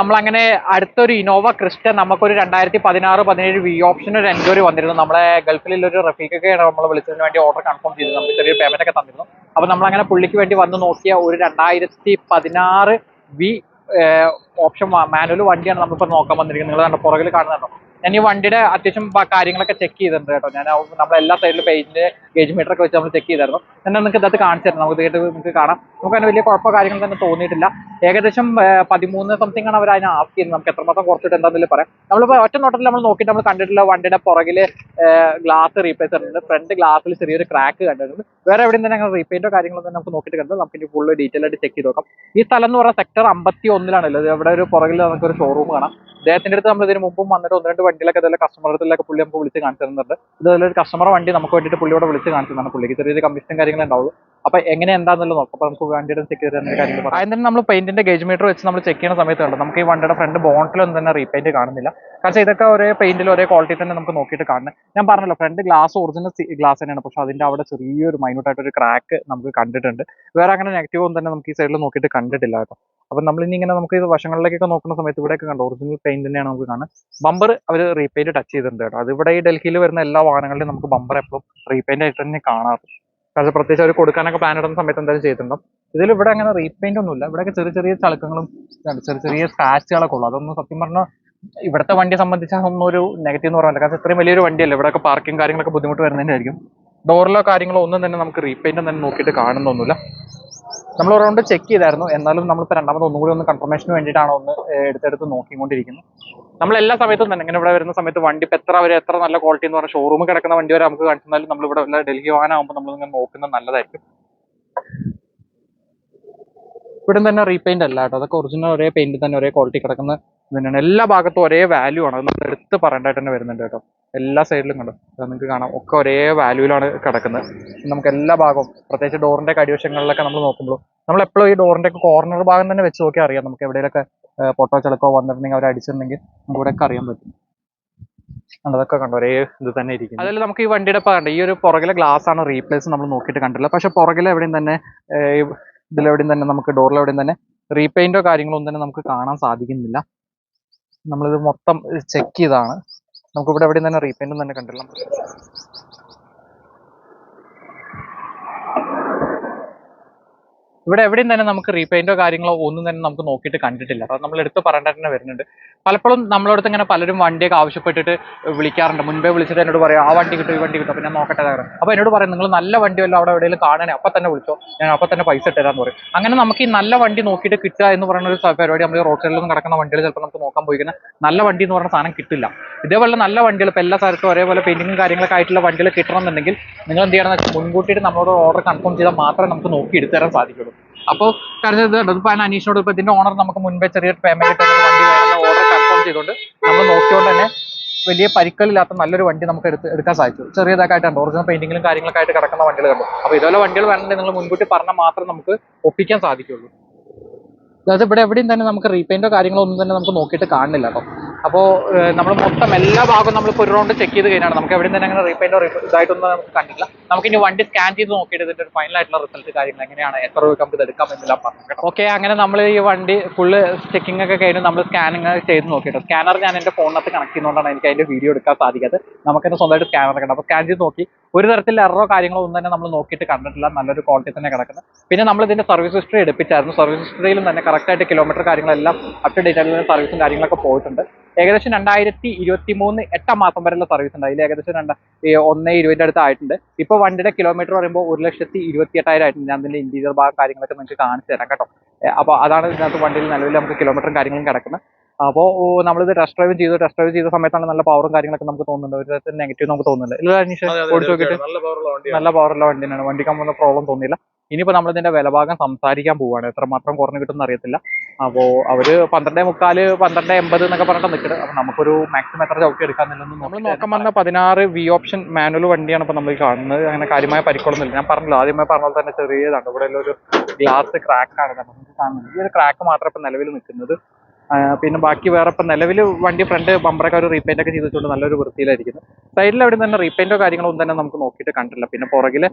നമ്മളങ്ങനെ അടുത്തൊരു Innova Crysta നമുക്കൊരു രണ്ടായിരത്തി പതിനാറ് പതിനേഴ് വി ഓപ്ഷൻ ഒരു എൻക്വയറി വന്നിരുന്നു. നമ്മളെ ഗൾഫിൽ ഒരു റഫീഖൊക്കെയാണ് നമ്മൾ വിളിച്ചതിന് വേണ്ടി ഓർഡർ കൺഫേം ചെയ്തത് നമുക്ക് ചെറിയൊരു പേയ്മെന്റ് ഒക്കെ തന്നിരുന്നു. അപ്പൊ നമ്മൾ അങ്ങനെ പുള്ളിക്ക് വേണ്ടി വന്ന് നോക്കിയ ഒരു രണ്ടായിരത്തി പതിനാറ് വി ഓപ്ഷൻ മാനുവൽ വണ്ടിയാണ് നമ്മളിപ്പോൾ നോക്കാൻ വന്നിരിക്കുന്നത്. നിങ്ങൾ പുറകിൽ കാണുന്നുണ്ടോ? ഞാൻ ഈ വണ്ടിയുടെ അത്യാവശ്യം കാര്യങ്ങളൊക്കെ ചെക്ക് ചെയ്തിട്ടുണ്ട് കേട്ടോ. ഞാൻ നമ്മൾ എല്ലാ സൈഡിലും പെയിന്റ് ഗേജ് മീറ്റർ ഒക്കെ വെച്ച് നമ്മൾ ചെക്ക് ചെയ്തായിരുന്നു. ഞാൻ നിങ്ങൾക്ക് ഇതത് കാണിച്ചു തരാം. നമുക്ക് കേട്ട് നിങ്ങൾക്ക് കാണാം. നമുക്ക് അതിന് വലിയ കുഴപ്പമോ കാര്യങ്ങൾ തന്നെ തോന്നിയിട്ടില്ല. ഏകദേശം പതിമൂന്ന് സംതിങ് ആണ് അവർ അതിനെ ആസ്ക് ചെയ്യുന്നത്. നമുക്ക് എത്രമാത്രം കുറച്ചിട്ട് എന്താണെങ്കിലും പറയാം. നമ്മളിപ്പോൾ ഒറ്റ നോട്ടത്തിൽ നമ്മൾ നോക്കിയിട്ട് നമ്മൾ കണ്ടിട്ടുള്ള വണ്ടിയുടെ പുറകിൽ ഗ്ലാസ് റീപ്ലേസ് ചെയ്തിട്ടുണ്ട്. ഫ്രണ്ട് ഗ്ലാസ്സിൽ ചെറിയൊരു ക്രാക്ക് കണ്ടിട്ടുണ്ട്. വേറെ എവിടെയും തന്നെ അങ്ങനെ റീപെയിന്റോ കാര്യങ്ങളോ തന്നെ നമുക്ക് നോക്കിയിട്ട് കണ്ടത് നമുക്ക് ഇനി ഫുള്ള് ഡീറ്റെയിൽ ആയിട്ട് ചെക്ക് ചെയ്ത് നോക്കാം. ഈ സ്ഥലം എന്ന് പറഞ്ഞാൽ സെക്ടർ അമ്പത്തി ഒന്നിലാണല്ലോ ഇവിടെ ഒരു പുറകിൽ നമുക്കൊരു ഷോറൂം കാണാം. അദ്ദേഹത്തിന്റെ അടുത്ത് നമ്മൾ ഇതിന് മുമ്പും വന്നിട്ട് ഒന്ന് രണ്ട് വണ്ടിയിലൊക്കെ കസ്റ്റമർ അടുത്തൊക്കെ പുള്ളി നമുക്ക് വിളിച്ച് കാണിച്ചു തരുന്നുണ്ട് ഇതുപോലെ ഒരു കസ്റ്റമർ വണ്ടി നമുക്ക് വേണ്ടിയിട്ട് പുള്ളിയോട് വിളിച്ച് കാണിച്ചു തന്നെ പുള്ളിക്ക് ചെറിയൊരു കമ്മീഷൻ കാര്യങ്ങളും ഉണ്ടാവും അപ്പൊ എങ്ങനെ എന്താണെന്നുള്ളത് നോക്കാം. അപ്പൊ നമുക്ക് വണ്ടിയുടെ ചെക്ക് ചെയ്ത് കാര്യങ്ങൾ ആദ്യം നമ്മൾ പെയിന്റിന്റെ ഗേജ് മീറ്റർ വെച്ച് നമ്മൾ ചെക്ക് ചെയ്യുന്ന സമയത്ത് കണ്ടു നമുക്ക് ഈ വണ്ടിയുടെ ഫ്രണ്ട് ബോണ്ടിലൊന്നും തന്നെ റീപെയിന്റ് കാണുന്നില്ല. കാരണം ഇതൊക്കെ ഒരേ പെയിന്റിൽ ഒരേ ക്വാളിറ്റി തന്നെ നമുക്ക് നോക്കിയിട്ട് കാണുന്നത്. ഞാൻ പറഞ്ഞല്ലോ ഫ്രണ്ട് ഗ്ലാസ് ഒറിജിനൽ ഗ്ലാസ് തന്നെയാണ്. പക്ഷെ അതിന്റെ അവിടെ ചെറിയൊരു മൈന്യൂട്ട് ആയിട്ട് ഒരു ക്രാക്ക് നമുക്ക് കണ്ടിട്ടുണ്ട്. വേറെ അങ്ങനെ നെഗറ്റീവ് ഒന്നും തന്നെ നമുക്ക് ഈ സൈഡിൽ നോക്കിയിട്ട് കണ്ടിട്ടില്ല കേട്ടോ. അപ്പൊ നമ്മൾ ഇനി ഇങ്ങനെ നമുക്ക് വശങ്ങളിലേക്കൊക്കെ നോക്കുന്ന സമയത്ത് ഇവിടെയൊക്കെ കണ്ടോ? ഒറിജിനൽ പെയിന്റ് തന്നെയാണ് നമുക്ക് കാണുന്നത് ബമ്പർ അവർ റീപെയിന്റ് ടച്ച് ചെയ്തിട്ടുണ്ട് കേട്ടോ. അത് ഇവിടെ ഈ ഡൽഹിയിൽ വരുന്ന എല്ലാ വാഹനങ്ങളിലും നമുക്ക് ബമ്പർ എപ്പോഴും റീപെയിന്റ് ആയിട്ട് തന്നെ കാണാറ് കാരണം പ്രത്യേകിച്ച് അവർ കൊടുക്കാനൊക്കെ പ്ലാൻ ഇടുന്ന സമയത്ത് എന്തായാലും ചെയ്തിട്ടുണ്ടാവും. ഇതിൽ ഇവിടെ അങ്ങനെ റീപെയിന്റ് ഒന്നുമില്ല. ഇവിടെയൊക്കെ ചെറിയ ചെറിയ ചളുക്കങ്ങളും ചെറിയ ചെറിയ സ്ക്രാച്ചുകളൊക്കെ ഉള്ളു. അതൊന്നും സത്യം പറഞ്ഞാൽ ഇവിടുത്തെ വണ്ടിയെ സംബന്ധിച്ച് ഒന്നും ഒരു നെഗറ്റീവ് എന്ന് പറയാനില്ല. കാരണം ഇത്രയും വലിയൊരു വണ്ടിയല്ലേ? ഇവിടെയൊക്കെ പാർക്കിംഗ് കാര്യങ്ങളൊക്കെ ബുദ്ധിമുട്ട് വരുന്നതിന്റെ ആയിരിക്കും. ഡോറിലോ കാര്യങ്ങളോ ഒന്നും തന്നെ നമുക്ക് റീപെയിന്റ് തന്നെ നോക്കിയിട്ട് കാണുന്നൊന്നുമില്ല. നമ്മൾ റൗണ്ട് ചെക്ക് ചെയ്തായിരുന്നു. എന്നാലും നമ്മളിപ്പോൾ രണ്ടാമത് ഒന്നും കൂടി ഒന്ന് കൺഫർമേഷന് വേണ്ടിയിട്ടാണ് ഒന്ന് എടുത്തെടുത്ത് നോക്കിക്കൊണ്ടിരിക്കുന്നത് നമ്മൾ എല്ലാ സമയത്തും തന്നെ ഇങ്ങനെ ഇവിടെ വരുന്ന സമയത്ത് വണ്ടി ഇപ്പം എത്ര വരെ എത്ര നല്ല ക്വാളിറ്റി എന്ന് പറഞ്ഞാൽ ഷോറൂമിൽ കിടക്കുന്ന വണ്ടി വരെ നമുക്ക് കാണിച്ചാലും നമ്മൾ ഇവിടെ വല്ല ഡൽഹി വാഹനമാകുമ്പോൾ നമ്മൾ ഇങ്ങനെ നോക്കുന്നത് നല്ലതായിരിക്കും. ഇവിടെ തന്നെ റീപെയിന്റ് അല്ല കേട്ടോ. അതൊക്കെ ഒറിജിനൽ ഒരേ പെയിന്റ് തന്നെ ഒരേ ക്വാളിറ്റി കിടക്കുന്ന തന്നെയാണ്. എല്ലാ ഭാഗത്തും ഒരേ വാല്യൂ ആണ്. അത് നമ്മൾ എടുത്ത് പറയേണ്ടതായിട്ട് തന്നെ വരുന്നുണ്ട് കേട്ടോ. എല്ലാ സൈഡിലും കണ്ടോ. നിങ്ങൾക്ക് കാണാം. ഒക്കെ ഒരേ വാല്യൂലാണ് കിടക്കുന്നത്. നമുക്ക് എല്ലാ ഭാഗവും പ്രത്യേകിച്ച് ഡോറിന്റെ കടിവശങ്ങളിലൊക്കെ നമ്മൾ നോക്കുമ്പോൾ നമ്മൾ എപ്പോഴും ഈ ഡോറിന്റെ ഒക്കെ കോർണർ ഭാഗം തന്നെ വെച്ച് നോക്കിയാൽ അറിയാം. നമുക്ക് എവിടെയൊക്കെ പൊട്ടോ ചിലക്കോ വന്നിട്ടുണ്ടെങ്കിൽ അവർ അടിച്ചിട്ടുണ്ടെങ്കിൽ നമുക്ക് ഇവിടെയൊക്കെ അറിയാൻ പറ്റും. അതൊക്കെ കണ്ടു. ഒരേ ഇത് തന്നെ ഇരിക്കും അതിൽ നമുക്ക് ഈ വണ്ടിയുടെ കണ്ടോ ഈ ഒരു പുറകിലെ ഗ്ലാസ് ആണ് റീപ്ലേസ് നമ്മൾ നോക്കിയിട്ട് കണ്ടില്ല പക്ഷെ പുറകിലെ എവിടെയും തന്നെ ഇതിലെവിടെയും തന്നെ നമുക്ക് ഡോറിലെവിടെയും തന്നെ റീപെയിന്റോ കാര്യങ്ങളോ ഒന്നും തന്നെ നമുക്ക് കാണാൻ സാധിക്കുന്നില്ല. നമ്മളിത് മൊത്തം ചെക്ക് ചെയ്താണ്. നമുക്ക് ഇവിടെ എവിടെയും തന്നെ റീപെയിന്റും തന്നെ കണ്ടില്ല. ഇവിടെ എവിടെയും തന്നെ നമുക്ക് റീപെയിന്റോ കാര്യങ്ങളോ ഒന്നും തന്നെ നമുക്ക് നോക്കിയിട്ട് കണ്ടിട്ടില്ല. അപ്പോൾ നമ്മൾ എടുത്ത് പറയേണ്ട തന്നെ വരുന്നുണ്ട്. പലപ്പോഴും നമ്മളടുത്ത് ഇങ്ങനെ പലരും വണ്ടിയൊക്കെ ആവശ്യപ്പെട്ടിട്ട് വിളിക്കാറുണ്ട്. മുൻപേ വിളിച്ചിട്ട് എന്നോട് പറയും ആ വണ്ടി കിട്ടും ഈ വണ്ടി കിട്ടും. ഞാൻ നോക്കട്ടെ തരാം അപ്പോൾ എന്നോട് പറയും നിങ്ങൾ നല്ല വണ്ടി വല്ല അവിടെ എവിടെയെങ്കിലും കാണണേ അപ്പം തന്നെ വിളിച്ചോ. ഞാൻ അപ്പം തന്നെ പൈസ ഇട്ടുതരാന്ന് പറയും. അങ്ങനെ നമുക്ക് ഈ നല്ല വണ്ടി നോക്കിയിട്ട് കിട്ടുക എന്ന് പറയുന്ന ഒരു പരിപാടി നമ്മൾ റോഡ് സൈഡിലൊന്നും കിടക്കുന്ന വണ്ടികൾ ചിലപ്പോൾ നമുക്ക് നോക്കാൻ പോയിക്കുന്ന നല്ല വണ്ടി എന്ന് പറയുന്ന സാധനം കിട്ടില്ല. ഇതേപോലെ നല്ല വണ്ടികൾ ഇപ്പോൾ എല്ലാ സ്ഥലത്തും ഒരേപോലെ പെയിന്റിങ്ങും കാര്യങ്ങളൊക്കെ ആയിട്ടുള്ള വണ്ടികൾ കിട്ടണമെന്നുണ്ടെങ്കിൽ നിങ്ങൾ എന്ത് ചെയ്യണമെന്ന് വെച്ചാൽ മുൻകൂട്ടിയിട്ട് നമ്മളോട് ഓർഡർ കൺഫേം ചെയ്താൽ മാത്രമേ നമുക്ക് നോക്കി എടുത്തു തരാൻ സാധിക്കുള്ളൂ. അപ്പോൾ കാരണം ഇത് കണ്ടോ ഇപ്പോൾ ഞാൻ അനീഷിനോട് ഇപ്പോൾ ഇതിന്റെ ഓണർ നമുക്ക് മുൻപേ ചെറിയ പേയ്മെന്റ് ഓർഡർ കൺഫേം ചെയ്തുകൊണ്ട് നമ്മൾ നോക്കിയോണ്ട് തന്നെ വലിയ പരിക്കലില്ലാത്ത നല്ലൊരു വണ്ടി നമുക്ക് എടുത്ത് എടുക്കാൻ സാധിച്ചു. ചെറിയതൊക്കെ ആയിട്ടുണ്ട് ഒറിജിനൽ പെയിന്റിങ്ങിലും കാര്യങ്ങളൊക്കെ ആയിട്ട് കിടക്കുന്ന വണ്ടികൾ കണ്ടു? അപ്പോൾ ഇതുപോലെ വണ്ടികൾ വേണമെങ്കിൽ നിങ്ങൾ മുൻകൂട്ടി പറഞ്ഞാൽ മാത്രം നമുക്ക് ഒപ്പിക്കാൻ സാധിക്കുള്ളൂ. അതായത് ഇവിടെ എവിടെയും തന്നെ നമുക്ക് റീപെയിന്റോ കാര്യങ്ങളോ ഒന്നും തന്നെ നമുക്ക് നോക്കിയിട്ട് കാണുന്നില്ല കേട്ടോ. അപ്പോൾ നമ്മൾ മൊത്തം എല്ലാ ഭാഗവും നമ്മൾ ഒരു റൗണ്ട് ചെക്ക് ചെയ്ത് കഴിഞ്ഞാണ്. നമുക്ക് എവിടെയും തന്നെ അങ്ങനെ റീപെയിന്റോ ഇതായിട്ടൊന്നും നമുക്ക് കണ്ടില്ല നമുക്ക് ഇനി വണ്ടി സ്കാൻ ചെയ്ത് നോക്കിയിട്ട് ഇതിന്റെ ഒരു ഫൈനൽ ആയിട്ടുള്ള റിസൾട്ട് കാര്യങ്ങൾ എങ്ങനെയാണ് എത്ര രൂപ നമുക്ക് ഇത് എടുക്കാം എന്നെല്ലാം പറഞ്ഞു ഓക്കെ അങ്ങനെ നമ്മൾ ഈ വണ്ടി ഫുള്ള് ചെക്കിംഗ് ഒക്കെ കഴിഞ്ഞ് നമ്മൾ സ്കാനിങ് ചെയ്ത് നോക്കിയിട്ട് സ്കാനർ ഞാൻ എന്റെ ഫോണിനകത്ത് കണക്ട് ചെയ്യുന്നതുകൊണ്ടാണ് എനിക്ക് അതിന്റെ വീഡിയോ എടുക്കാൻ സാധിക്കാത്തത്. നമുക്ക് തന്നെ സ്വന്തമായിട്ട് സ്കാനർ ഉണ്ട്. അപ്പോൾ സ്കാൻ ചെയ്ത് നോക്കി. ഒരു തരത്തിൽ എററോ കാര്യങ്ങളോ ഒന്നും തന്നെ നമ്മൾ നോക്കിയിട്ട് കണ്ടിട്ടില്ല. നല്ലൊരു ക്വാളിറ്റി തന്നെ കിടക്കുന്നത് പിന്നെ നമ്മൾ ഇതിന്റെ സർവീസ് ഹിസ്റ്ററി എടുപ്പിച്ചായിരുന്നു. സർവീസ് ഹിസ്റ്ററിയിലും തന്നെ കറക്റ്റ് ആയിട്ട് കിലോമീറ്റർ കാര്യങ്ങളെല്ലാം അപ് ടു ഡേറ്റ് സർവീസും കാര്യങ്ങളൊക്കെ പോയിട്ടുണ്ട്. ഏകദേശം രണ്ടായിരത്തി ഇരുപത്തി മൂന്ന് എട്ടാം മാസം വരെയുള്ള സർവീസ് ഉണ്ട്. അതിൽ ഏകദേശം രണ്ട് ഒന്ന് ഇരുപതിന്റെ അടുത്ത് ആയിട്ടുണ്ട്. ഇപ്പോൾ വണ്ടിയുടെ കിലോമീറ്റർ പറയുമ്പോൾ ഒരു ലക്ഷത്തി ഇരുപത്തി എട്ടായിരം ആയിട്ടുണ്ട്. ഞാൻ അതിന്റെ ഇന്റീരിയർ ഭാഗം കാര്യങ്ങളൊക്കെ നിങ്ങൾക്ക് കാണിച്ചു തരാം കേട്ടോ. അപ്പോൾ അതാണ് ഇതിനകത്ത് വണ്ടിയിൽ നിലവിൽ നമുക്ക് കിലോമീറ്ററും കാര്യങ്ങളും കിടക്കുന്നത്. അപ്പോൾ നമ്മളിത് ടെസ്റ്റ് ഡ്രൈവ് ചെയ്തു ടെസ്റ്റ് ഡ്രൈവ് ചെയ്ത സമയത്താണ് നല്ല പവറും കാര്യങ്ങളൊക്കെ നമുക്ക് തോന്നുന്നുണ്ട് ഒരു തരത്തിൽ നെഗറ്റീവ് നമുക്ക് തോന്നുന്നില്ല. ഇല്ല അനീഷ് ഓടിച്ചു നോക്കിയിട്ട്. നല്ല പവറുള്ള വണ്ടി തന്നെയാണ് വണ്ടിക്ക് തോന്നില്ല പ്രോബ്ലം തോന്നിയില്ല. ഇനിയിപ്പോൾ നമ്മളിതിന്റെ വിലഭാഗം സംസാരിക്കാൻ പോവുകയാണ് എത്രമാത്രം കുറഞ്ഞു കിട്ടുമെന്ന് അറിയത്തില്ല അപ്പോ അവർ പന്ത്രണ്ട് മുക്കാൽ പന്ത്രണ്ട് എൺപത് എന്നൊക്കെ പറഞ്ഞിട്ട് നിൽക്കുന്നത് അപ്പോൾ നമുക്കൊരു മാക്സിമം എത്ര ചവിട്ടി എടുക്കാന്നില്ലെന്ന് നമ്മൾ നോക്കാൻ പറഞ്ഞ പതിനാറ് വി ഓപ്ഷൻ മാനുവൽ വണ്ടിയാണ് ഇപ്പോൾ നമ്മൾ കാണുന്നത്. അങ്ങനെ കാര്യമായ പരിക്കൊള്ളുന്നില്ല ഞാൻ പറഞ്ഞല്ലോ ആദ്യമേ പറഞ്ഞ പോലെ തന്നെ ചെറിയതാണ്. ഇവിടെ ഒരു ഗ്ലാസ് ക്രാക്ക് ആണ്. നമുക്ക് കാണുന്നത് ഈ ഒരു ക്രാക്ക് മാത്രമേ ഇപ്പൊ നിലവിൽ നിൽക്കുന്നത് പിന്നെ ബാക്കി വേറെ ഇപ്പം നിലവിൽ വണ്ടി ഫ്രണ്ട് ബമ്പറൊക്കെ ഒരു റീപെയിന്റ് ഒക്കെ ചെയ്തിട്ടുണ്ട് നല്ലൊരു വൃത്തിയിലായിരിക്കുന്നു. സൈഡിൽ അവിടെ തന്നെ റീപെയിന്റോ കാര്യങ്ങളോ ഒന്നും തന്നെ നമുക്ക് നോക്കിയിട്ട് കണ്ടില്ല പിന്നെ പുറകിൽ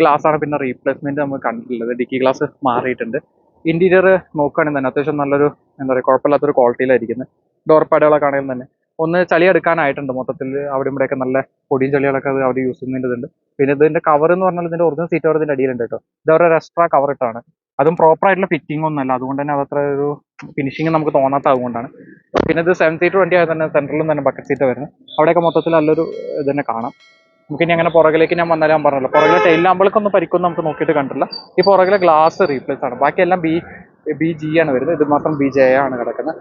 ഗ്ലാസ് ആണ് പിന്നെ റീപ്ലേസ്മെന്റ് നമുക്ക് കണ്ടിട്ടുള്ളത്. ഡിക്കി ഗ്ലാസ് മാറിയിട്ടുണ്ട്. ഇന്റീരിയർ നോക്കുകയാണെങ്കിൽ തന്നെ അത്യാവശ്യം നല്ലൊരു എന്താ പറയുക കുഴപ്പമില്ലാത്തൊരു ക്വാളിറ്റിയിലായിരിക്കുന്നത് ഡോർ പാഡുകളൊക്കെ ആണെങ്കിലും തന്നെ. ഒന്ന് ചളി എടുക്കാനായിട്ടുണ്ട് മൊത്തത്തിൽ. അവിടെ ഇവിടെയൊക്കെ നല്ല പൊടിയും ചളികളൊക്കെ അത് അവർ യൂസ് ചെയ്യുന്നതുണ്ട് പിന്നെ ഇതിന്റെ കവർ എന്ന് പറഞ്ഞാൽ ഇതിന്റെ ഒറിജിനൽ സീറ്റ് അവർ ഇതിന്റെ അടിയിലുണ്ട് കേട്ടോ. ഇത് അവരുടെ എക്സ്ട്രാ കവർ ഇട്ടാണ്. അതും പ്രോപ്പർ ആയിട്ടുള്ള ഫിറ്റിംഗ് ഒന്നുമല്ല. അതുകൊണ്ട് തന്നെ അതത്ര ഒരു ഫിനിഷിങ് നമുക്ക് തോന്നാത്ത ആവുകൊണ്ടാണ് പിന്നെ ഇത് സെവൻ സീറ്റർ വണ്ടി ആയത് തന്നെ സെൻട്രലും തന്നെ ബക്കറ്റ് സീറ്റ് വരുന്നത് അവിടെയൊക്കെ മൊത്തത്തിൽ നല്ലൊരു ഇത് തന്നെ കാണാം. നമുക്ക് ഇനി അങ്ങനെ പുറകിലേക്ക് ഞാൻ വന്നാലും ഞാൻ പറഞ്ഞല്ലോ പുറകിലെ ടൈലിൽ ലാമ്പുകൾക്കൊന്നും പരിക്കൊന്നും നമുക്ക് നോക്കിയിട്ട് കണ്ടില്ല ഈ പുറകിലെ ഗ്ലാസ് റീപ്ലേസ് ആണ്. ബാക്കിയെല്ലാം ബി ബി ജി ആണ് വരുന്നത്. ഇത് മാത്രം ബി ജെ ആണ് കിടക്കുന്നത്.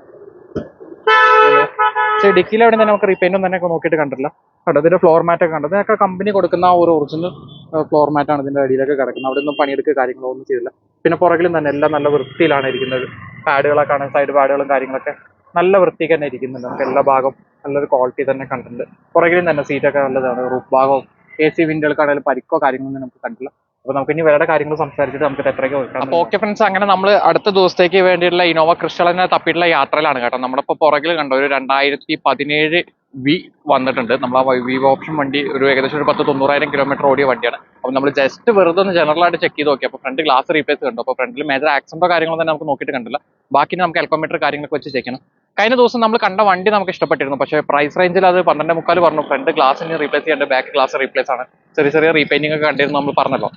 പക്ഷേ ഡിക്കിയിൽ എവിടെ തന്നെ നമുക്ക് റീപെയിന്റും തന്നെ നോക്കിയിട്ട് കണ്ടില്ല കണ്ടോ? ഇതിന്റെ ഫ്ലോർ മാറ്റ് ഒക്കെ കണ്ടത് ഞാൻ കമ്പനി കൊടുക്കുന്ന ആ ഒരു ഒറിജിനൽ ഫ്ലോർ മാറ്റാണ് ഇതിന്റെ അടിയിലൊക്കെ കിടക്കുന്നത്. അവിടെ ഒന്നും പണിയെടുക്കുക കാര്യങ്ങളോ ഒന്നും ചെയ്തില്ല. പിന്നെ പുറകിലും തന്നെ എല്ലാം നല്ല വൃത്തിയിലാണ് ഇരിക്കുന്നത്. പാഡുകളൊക്കെ ആണ് സൈഡ് പാഡുകളും കാര്യങ്ങളൊക്കെ നല്ല വൃത്തിക്ക് തന്നെ ഇരിക്കുന്നുണ്ട്. നമുക്ക് എല്ലാ ഭാഗവും നല്ലൊരു ക്വാളിറ്റി തന്നെ കണ്ടിട്ടുണ്ട്. പുറകിലും തന്നെ സീറ്റൊക്കെ നല്ലതാണ്. റൂഫ് ഭാഗവും എ സി വിൻഡുകൾക്കാണെങ്കിലും പരിക്കോ കാര്യങ്ങളൊന്നും നമുക്ക് കണ്ടില്ല അപ്പൊ നമുക്ക് ഇനി വേറെ കാര്യങ്ങൾ സംസാരിച്ചിട്ട് നമുക്ക് എത്രയ്ക്ക് വെക്കാം ഓക്കെ ഫ്രണ്ട്സ് അങ്ങനെ നമ്മൾ അടുത്ത ദിവസത്തേക്ക് വേണ്ടിയിട്ടുള്ള ഇനോവ ക്രിസ്റ്റലിനെ തപ്പിയിട്ടുള്ള യാത്രയിലാണ് കേട്ടോ. നമ്മളിപ്പോ പുറകിൽ കണ്ടോ ഒരു രണ്ടായിരത്തി പതിനേഴ് വി വന്നിട്ടുണ്ട്. നമ്മൾ ആ വി ഓപ്ഷൻ വണ്ടി ഒരു ഏകദേശം ഒരു പത്ത് തൊണ്ണൂറായിരം കിലോമീറ്റർ ഓടിയ വണ്ടിയാണ്. അപ്പോൾ നമ്മൾ ജസ്റ്റ് വെറുതെ ഒന്ന് ജനറൽ ആയിട്ട് ചെക്ക് ചെയ്ത് നോക്കി. അപ്പോൾ ഫ്രണ്ട് ഗ്ലാസ് റീപ്ലേസ് കണ്ടു. അപ്പോൾ ഫ്രണ്ടിൽ മേജർ ആക്സിഡന്റോ കാര്യങ്ങളോ തന്നെ നമുക്ക് നോക്കിയിട്ട് കണ്ടില്ല. ബാക്കി നമുക്ക് എൽക്കോമീറ്റർ കാര്യങ്ങളൊക്കെ വെച്ച് ചെയ്യണം. കഴിഞ്ഞ ദിവസം നമ്മൾ കണ്ട വണ്ടി നമുക്ക് ഇഷ്ടപ്പെട്ടിരുന്നു. പക്ഷേ പ്രൈസ് റേഞ്ചിൽ അത് പന്ത്രണ്ട് മുക്കാൽ പറഞ്ഞു. ഫ്രണ്ട് ഗ്ലാസിന് റീപ്ലേസ് ചെയ്യേണ്ട ബാക്ക് ഗ്ലാസ് റീപ്ലേസ് ആണ്. ചെറിയ ചെറിയ റീപെയിന്റിംഗ് ഒക്കെ കണ്ടിരുന്നു നമ്മൾ പറഞ്ഞല്ലോ.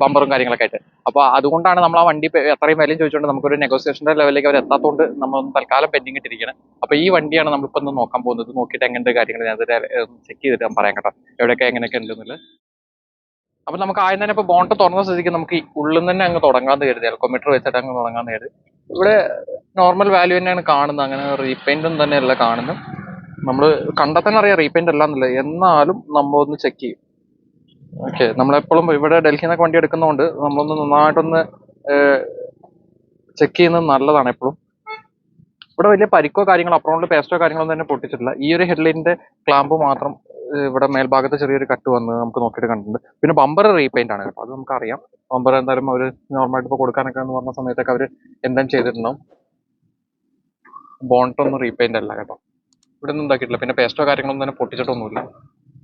ബമ്പറും കാര്യങ്ങളൊക്കെ ആയിട്ട്. അപ്പോൾ അതുകൊണ്ടാണ് നമ്മൾ ആ വണ്ടി എത്രയും വിലയും ചോദിച്ചുകൊണ്ട് നമുക്കൊരു നെഗോസിയേഷന്റെ ലെവലിലേക്ക് അവർ എത്താത്തതുകൊണ്ട് നമ്മൾ തൽക്കാലം പെൻഡിങ് ഇട്ടിരിക്കുന്നത് അപ്പോൾ ഈ വണ്ടിയാണ് നമ്മളിപ്പോൾ ഒന്ന് നോക്കാൻ പോകുന്നത്. നോക്കിയിട്ട് എങ്ങനത്തെ കാര്യങ്ങൾ ഞാൻ ചെക്ക് ചെയ്തിട്ട് ഞാൻ പറയാം കേട്ടോ. എവിടെയൊക്കെ എങ്ങനെയൊക്കെ ഉണ്ടെന്നുള്ളത്. അപ്പൊ നമുക്ക് ആദ്യം തന്നെ ഇപ്പൊ ബോണ്ട് തുറന്ന സ്ഥിതിക്ക് നമുക്ക് ഉള്ളിൽ തന്നെ അങ്ങ് തുടങ്ങാന്ന് കരുതി. അൽക്കോമീറ്റർ വെച്ചിട്ട് അങ്ങ് തുടങ്ങാന്ന് കരുതി. ഇവിടെ നോർമൽ വാല്യൂ തന്നെയാണ് കാണുന്നത്. അങ്ങനെ റീപെയിന്റും തന്നെയല്ല കാണുന്നത്. നമ്മൾ കണ്ടാൽ തന്നെ അറിയാം റീപെയിന്റ് അല്ല എന്നുള്ളത് എന്നാലും നമ്മൾ ഒന്ന് ചെക്ക് ചെയ്യും. ഓക്കെ നമ്മളെപ്പോഴും ഇവിടെ ഡൽഹിയിൽ നിന്നൊക്കെ വണ്ടി എടുക്കുന്നതുകൊണ്ട് നമ്മളൊന്ന് നന്നായിട്ടൊന്ന് ചെക്ക് ചെയ്യുന്നത് നല്ലതാണ് എപ്പോഴും. ഇവിടെ വലിയ പരിക്കോ കാര്യങ്ങളോ അപ്പുറം പേസ്റ്റോ കാര്യങ്ങളോ ഒന്നും തന്നെ പൊട്ടിച്ചിട്ടില്ല. ഈ ഒരു ഹെഡ്ലൈറ്റിന്റെ ക്ലാമ്പ് മാത്രം ഇവിടെ മേൽഭാഗത്ത് ചെറിയൊരു കട്ട് വന്ന് നമുക്ക് നോക്കിയിട്ട് കണ്ടിട്ടുണ്ട്. പിന്നെ ബമ്പർ റീപെയിന്റ് ആണ് കേട്ടോ അത് നമുക്കറിയാം. ബമ്പർ എന്തായാലും അവർ നോർമലായിട്ട് ഇപ്പോൾ കൊടുക്കാനൊക്കെ എന്ന് പറഞ്ഞ സമയത്തൊക്കെ അവർ എന്താണ് ചെയ്തിട്ടുണ്ടാവും. ബോണ്ടൊന്നും റീപെയിന്റ് അല്ല കേട്ടോ. ഇവിടെ ഒന്നും ഇതാക്കിയിട്ടില്ല പിന്നെ പേസ്റ്റോ കാര്യങ്ങളൊന്നും തന്നെ പൊട്ടിച്ചിട്ടൊന്നുമില്ല.